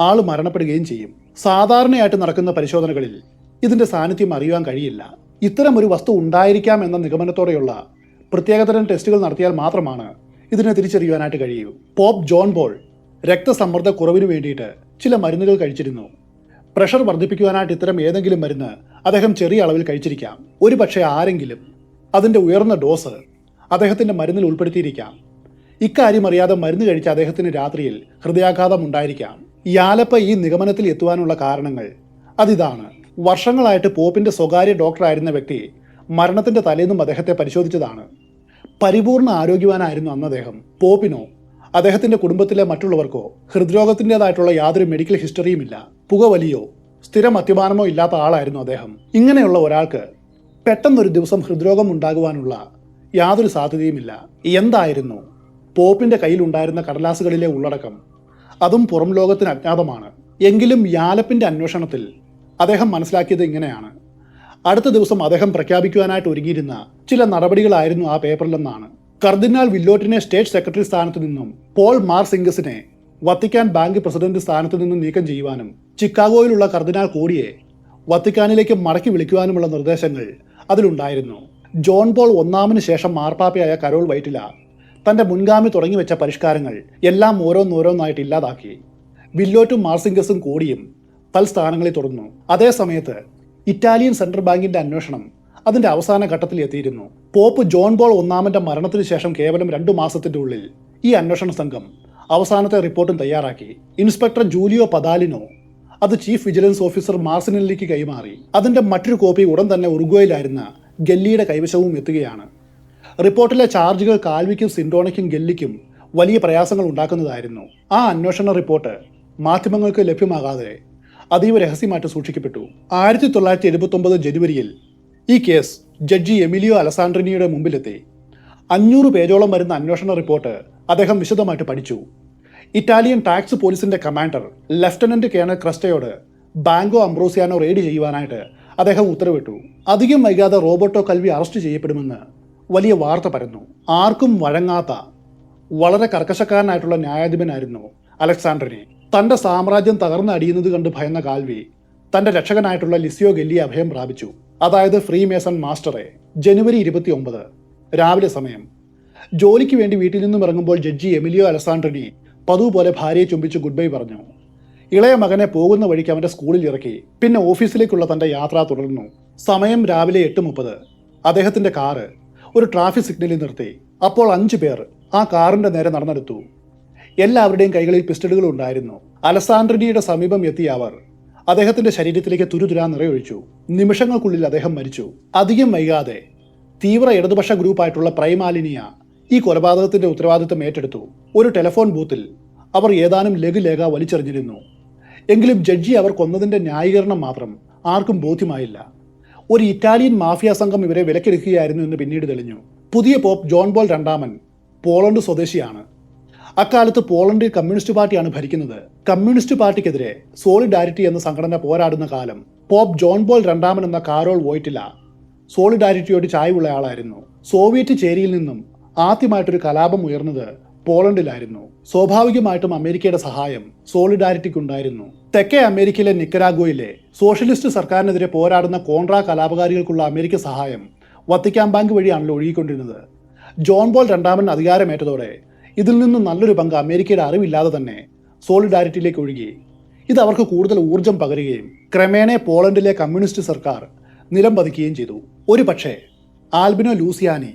Speaker 1: ആൾ മരണപ്പെടുകയും ചെയ്യും. സാധാരണയായിട്ട് നടക്കുന്ന പരിശോധനകളിൽ ഇതിന്റെ സാന്നിധ്യം അറിയുവാൻ കഴിയില്ല. ഇത്തരം ഒരു വസ്തു ഉണ്ടായിരിക്കാം എന്ന നിഗമനത്തോടെയുള്ള പ്രത്യേകതരം ടെസ്റ്റുകൾ നടത്തിയാൽ മാത്രമാണ് ഇതിനെ തിരിച്ചറിയുവാനായിട്ട് കഴിയൂ. പോപ്പ് ജോൺ ബോൾ രക്തസമ്മർദ്ദ കുറവിന് വേണ്ടിയിട്ട് ചില മരുന്നുകൾ കഴിച്ചിരുന്നു. പ്രഷർ വർദ്ധിപ്പിക്കുവാനായിട്ട് ഇത്തരം ഏതെങ്കിലും മരുന്ന് അദ്ദേഹം ചെറിയ അളവിൽ കഴിച്ചിരിക്കാം. ഒരു പക്ഷേ ആരെങ്കിലും അതിന്റെ ഉയർന്ന ഡോസ് അദ്ദേഹത്തിന്റെ മരുന്നിൽ ഉൾപ്പെടുത്തിയിരിക്കാം. ഇക്കാര്യം അറിയാതെ മരുന്ന് കഴിച്ച അദ്ദേഹത്തിന് രാത്രിയിൽ ഹൃദയാഘാതം ഉണ്ടായിരിക്കാം. യാലപ്പ ഈ നിഗമനത്തിൽ എത്തുവാനുള്ള കാരണങ്ങൾ അതിതാണ്. വർഷങ്ങളായിട്ട് പോപ്പിന്റെ സ്വകാര്യ ഡോക്ടറായിരുന്ന വ്യക്തി മരണത്തിന്റെ തലേന്നും അദ്ദേഹത്തെ പരിശോധിച്ചതാണ്. പരിപൂർണ ആരോഗ്യവാനായിരുന്നു അന്ന് അദ്ദേഹം. പോപ്പിനോ അദ്ദേഹത്തിന്റെ കുടുംബത്തിലെ മറ്റുള്ളവർക്കോ ഹൃദ്രോഗത്തിന്റെതായിട്ടുള്ള യാതൊരു മെഡിക്കൽ ഹിസ്റ്ററിയുമില്ല പുകവലിയോ സ്ഥിര മദ്യപാനമോ ഇല്ലാത്ത ആളായിരുന്നു അദ്ദേഹം. ഇങ്ങനെയുള്ള ഒരാൾക്ക് പെട്ടെന്നൊരു ദിവസം ഹൃദ്രോഗം ഉണ്ടാകുവാനുള്ള യാതൊരു സാധ്യതയുമില്ല എന്തായിരുന്നു? പോപ്പിന്റെ കയ്യിലുണ്ടായിരുന്ന കടലാസുകളിലെ ഉള്ളടക്കം. അതും പുറം ലോകത്തിന് അജ്ഞാതമാണ്. എങ്കിലും യാലപ്പിന്റെ അന്വേഷണത്തിൽ അദ്ദേഹം മനസ്സിലാക്കിയത് ഇങ്ങനെയാണ്. അടുത്ത ദിവസം അദ്ദേഹം പ്രഖ്യാപിക്കുവാനായിട്ട് ഒരുങ്ങിയിരുന്ന ചില നടപടികളായിരുന്നു ആ പേപ്പറിലെന്നാണ്. കർദിനാൾ വില്ലോട്ടിനെ സ്റ്റേറ്റ് സെക്രട്ടറി സ്ഥാനത്തു നിന്നും പോൾ മാർ സിംഗസിനെ വത്തിക്കാൻ ബാങ്ക് പ്രസിഡന്റ് സ്ഥാനത്തു നിന്നും നീക്കം ചെയ്യുവാനും ചിക്കാഗോയിലുള്ള കർദിനാൾ കോടിയെ വത്തിക്കാനിലേക്ക് മടക്കി വിളിക്കുവാനുമുള്ള നിർദ്ദേശങ്ങൾ അതിലുണ്ടായിരുന്നു. ജോൺ പോൾ ഒന്നാമിന് ശേഷം മാർപ്പാപ്പയായ കരോൾ വൈറ്റില തന്റെ മുൻഗാമി തുടങ്ങി വെച്ച പരിഷ്കാരങ്ങൾ എല്ലാം ഓരോന്നോരോന്നായിട്ട് ഇല്ലാതാക്കി. വില്ലോറ്റും മാർസിംഗസും കോടിയും തൽസ്ഥാനങ്ങളിൽ തുടർന്നു അതേസമയത്ത് ഇറ്റാലിയൻ സെൻട്രൽ ബാങ്കിന്റെ അന്വേഷണം അതിന്റെ അവസാന ഘട്ടത്തിൽ എത്തിയിരുന്നു. പോപ്പ് ജോൺ ബോൾ ഒന്നാമന്റെ മരണത്തിന് ശേഷം കേവലം രണ്ടു മാസത്തിന്റെ ഉള്ളിൽ ഈ അന്വേഷണ സംഘം അവസാനത്തെ റിപ്പോർട്ടും തയ്യാറാക്കി. ഇൻസ്പെക്ടർ ജൂലിയോ പദാലിനോ അത് ചീഫ് വിജിലൻസ് ഓഫീസർ മാർസിനിലേക്ക് കൈമാറി. അതിന്റെ മറ്റൊരു കോപ്പി ഉടൻ തന്നെ ഉറുഗോയിലായിരുന്ന ഗല്ലിയുടെ കൈവശവും എത്തുകയാണ്. റിപ്പോർട്ടിലെ ചാർജുകൾ കാൽവിക്കും സിൻഡോണയ്ക്കും ഗല്ലിക്കും വലിയ പ്രയാസങ്ങൾ ഉണ്ടാക്കുന്നതായിരുന്നു. ആ അന്വേഷണ റിപ്പോർട്ട് മാധ്യമങ്ങൾക്ക് ലഭ്യമാകാതെ അതീവ രഹസ്യമായിട്ട് സൂക്ഷിക്കപ്പെട്ടു. ആയിരത്തി തൊള്ളായിരത്തി എഴുപത്തി ഒമ്പത് ജനുവരിയിൽ ഈ കേസ് ജഡ്ജി എമിലിയോ അലസാൻഡ്രിനിയുടെ മുമ്പിലെത്തി. അഞ്ഞൂറ് പേജോളം വരുന്ന അന്വേഷണ റിപ്പോർട്ട് അദ്ദേഹം വിശദമായിട്ട് പഠിച്ചു. ഇറ്റാലിയൻ ടാക്സ് പോലീസിന്റെ കമാൻഡർ ലഫ്റ്റനന്റ് കേണൽ ക്രസ്റ്റയോട് ബാങ്കോ അംബ്രോസിയാനോ റെയ്ഡ് ചെയ്യുവാനായിട്ട് അദ്ദേഹം ഉത്തരവിട്ടു. അധികം വൈകാതെ റോബോട്ടോ കൽവി അറസ്റ്റ് ചെയ്യപ്പെടുമെന്ന് വലിയ വാർത്ത പരന്നു. ആർക്കും വഴങ്ങാത്ത വളരെ കർക്കശക്കാരനായിട്ടുള്ള ന്യായാധിപനായിരുന്നു അലക്സാണ്ടറിനെ തന്റെ സാമ്രാജ്യം തകർന്നടിയുന്നത് കണ്ട് ഭയന്ന കാൽവി തന്റെ രക്ഷകനായിട്ടുള്ള ലിസിയോ ഗെല്ലി അഭയം പ്രാപിച്ചു. അതായത് ഫ്രീ മേസൺ മാസ്റ്ററെ ജനുവരി ഇരുപത്തി ഒമ്പത് രാവിലെ സമയം. ജോലിക്ക് വേണ്ടി വീട്ടിൽ നിന്നും ഇറങ്ങുമ്പോൾ ജഡ്ജി എമിലിയോ അലസാൻഡ്രിനി പതിവ് പോലെ ഭാര്യയെ ചുംബിച്ച് ഗുഡ് ബൈ പറഞ്ഞു. ഇളയ മകനെ പോകുന്ന വഴിക്ക് അവന്റെ സ്കൂളിൽ ഇറക്കി. പിന്നെ ഓഫീസിലേക്കുള്ള തന്റെ യാത്ര തുടർന്നു. സമയം രാവിലെ എട്ട് മുപ്പത് അദ്ദേഹത്തിന്റെ കാറ് ഒരു ട്രാഫിക് സിഗ്നലിൽ നിർത്തി. അപ്പോൾ അഞ്ചു പേർ ആ കാറിന്റെ നേരെ നടന്നെടുത്തു. എല്ലാവരുടെയും കൈകളിൽ പിസ്റ്റളുകൾ ഉണ്ടായിരുന്നു. അലസാൻഡ്രിനിയുടെ സമീപം എത്തിയ അവർ അദ്ദേഹത്തിന്റെ ശരീരത്തിലേക്ക് തുരുതുരാ നിറയൊഴിച്ചു. നിമിഷങ്ങൾക്കുള്ളിൽ അദ്ദേഹം മരിച്ചു. അധികം വൈകാതെ തീവ്ര ഇടതുപക്ഷ ഗ്രൂപ്പായിട്ടുള്ള പ്രൈമാലിനിയ ഈ കൊലപാതകത്തിന്റെ ഉത്തരവാദിത്തം ഏറ്റെടുത്തു. ഒരു ടെലിഫോൺ ബൂത്തിൽ അവർ ഏതാനും ലഘുലേഖ വലിച്ചെറിഞ്ഞിരുന്നു. എങ്കിലും ജഡ്ജി അവർ കൊന്നതിന്റെ ന്യായീകരണം മാത്രം ആർക്കും ബോധ്യമായില്ല. ഒരു ഇറ്റാലിയൻ മാഫിയ സംഘം ഇവരെ വിലക്കെടുക്കുകയായിരുന്നു എന്ന് പിന്നീട് തെളിഞ്ഞു. പുതിയ പോപ്പ് ജോൺ ബോൾ രണ്ടാമൻ പോളണ്ട് സ്വദേശിയാണ്. അക്കാലത്ത് പോളണ്ടിൽ കമ്മ്യൂണിസ്റ്റ് പാർട്ടിയാണ് ഭരിക്കുന്നത്. കമ്മ്യൂണിസ്റ്റ് പാർട്ടിക്കെതിരെ സോളിഡാരിറ്റി എന്ന സംഘടന പോരാടുന്ന കാലം പോപ്പ് ജോൺ പോൾ രണ്ടാമൻ എന്ന കാരോൾ വോയിറ്റില സോളിഡാരിറ്റിയോട് ചായവുള്ള ആളായിരുന്നു. സോവിയറ്റ് ചേരിയിൽ നിന്നും ആദ്യമായിട്ടൊരു കലാപം ഉയർന്നത് പോളണ്ടിലായിരുന്നു. സ്വാഭാവികമായിട്ടും അമേരിക്കയുടെ സഹായം സോളിഡാരിറ്റിക്കുണ്ടായിരുന്നു. തെക്കേ അമേരിക്കയിലെ നിക്കരാഗോയിലെ സോഷ്യലിസ്റ്റ് സർക്കാരിനെതിരെ പോരാടുന്ന കോൺട്രാ കലാപകാരികൾക്കുള്ള അമേരിക്ക സഹായം വത്തിക്കാൻ ബാങ്ക് വഴിയാണല്ലോ ഒഴുകിക്കൊണ്ടിരുന്നത്. ജോൺ പോൾ രണ്ടാമൻ അധികാരമേറ്റതോടെ ഇതിൽ നിന്നും നല്ലൊരു പങ്ക് അമേരിക്കയുടെ അറിവില്ലാതെ തന്നെ സോളിഡാരിറ്റിയിലേക്ക് ഒഴുകി. ഇത് അവർക്ക് കൂടുതൽ ഊർജം പകരുകയും ക്രമേണ പോളണ്ടിലെ കമ്മ്യൂണിസ്റ്റ് സർക്കാർ നിലം പതിക്കുകയും ചെയ്തു. ഒരു പക്ഷേ ആൽബിനോ ലൂസിയാനി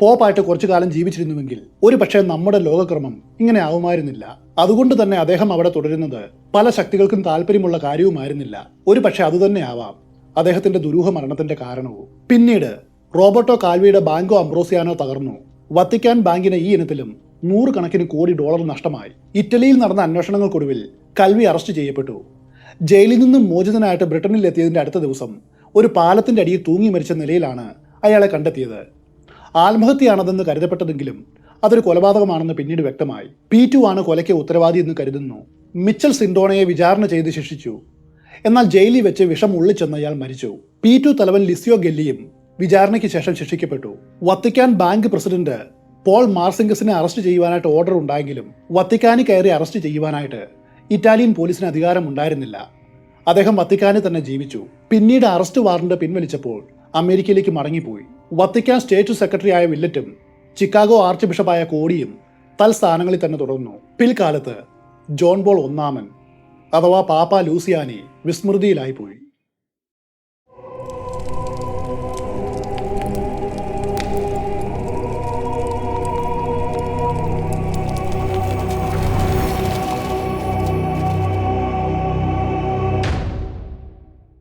Speaker 1: പോപ്പായിട്ട് കുറച്ചു കാലം ജീവിച്ചിരുന്നുവെങ്കിൽ ഒരു പക്ഷേ നമ്മുടെ ലോകക്രമം ഇങ്ങനെ ആവുമായിരുന്നില്ല. അതുകൊണ്ട് തന്നെ അദ്ദേഹം അവിടെ തുടരുന്നത് പല ശക്തികൾക്കും താല്പര്യമുള്ള കാര്യവുമായിരുന്നില്ല. ഒരു പക്ഷേ അതുതന്നെ ആവാം അദ്ദേഹത്തിന്റെ ദുരൂഹ മരണത്തിന്റെ കാരണവും. പിന്നീട് റോബർട്ടോ കാൽവിയുടെ ബാങ്കോ അംബ്രോസിയാനോ തകർന്നു. വത്തിക്കാൻ ബാങ്കിനെ ഈ ഇനത്തിലും നൂറുകണക്കിന് കോടി ഡോളർ നഷ്ടമായി. ഇറ്റലിയിൽ നടന്ന അന്വേഷണങ്ങൾക്കൊടുവിൽ കൽവി അറസ്റ്റ് ചെയ്യപ്പെട്ടു. ജയിലിൽ നിന്നും മോചിതനായിട്ട് ബ്രിട്ടനിൽ എത്തിയതിന്റെ അടുത്ത ദിവസം ഒരു പാലത്തിന്റെ അടിയിൽ തൂങ്ങി മരിച്ച നിലയിലാണ് അയാളെ കണ്ടെത്തിയത്. ആത്മഹത്യയാണതെന്ന് കരുതപ്പെട്ടതെങ്കിലും അതൊരു കൊലപാതകമാണെന്ന് പിന്നീട് വ്യക്തമായി. പി ടു ആണ് കൊലയ്ക്ക് ഉത്തരവാദി എന്ന് കരുതുന്നു. മിച്ചൽ സിൻഡോണയെ വിചാരണ ചെയ്ത് ശിക്ഷിച്ചു. എന്നാൽ ജയിലിൽ വെച്ച് വിഷം ഉള്ളിച്ചെന്ന് അയാൾ മരിച്ചു. പി ടു തലവൻ ലിസിയോ ഗെല്ലിയും വിചാരണയ്ക്ക് ശേഷം ശിക്ഷിക്കപ്പെട്ടു. വത്തിക്കാൻ ബാങ്ക് പ്രസിഡന്റ് പോൾ മാർസിംഗസിനെ അറസ്റ്റ് ചെയ്യുവാനായിട്ട് ഓർഡർ ഉണ്ടായെങ്കിലും വത്തിക്കാനിൽ കയറി അറസ്റ്റ് ചെയ്യുവാനായിട്ട് ഇറ്റാലിയൻ പോലീസിന് അധികാരമുണ്ടായിരുന്നില്ല അദ്ദേഹം വത്തിക്കാനിൽ തന്നെ ജീവിച്ചു. പിന്നീട് അറസ്റ്റ് വാറണ്ട് പിൻവലിച്ചപ്പോൾ അമേരിക്കയിലേക്ക് മടങ്ങിപ്പോയി. വത്തിക്കാൻ സ്റ്റേറ്റ് സെക്രട്ടറി ആയ വില്ലറ്റും ചിക്കാഗോ ആർച്ച് ബിഷപ്പായ കോടിയും തൽസ്ഥാനങ്ങളിൽ തന്നെ തുടർന്നു. പിൽക്കാലത്ത് ജോൺ ബോൾ ഒന്നാമൻ അഥവാ പാപ്പ ലൂസിയാനി വിസ്മൃതിയിലായിപ്പോയി.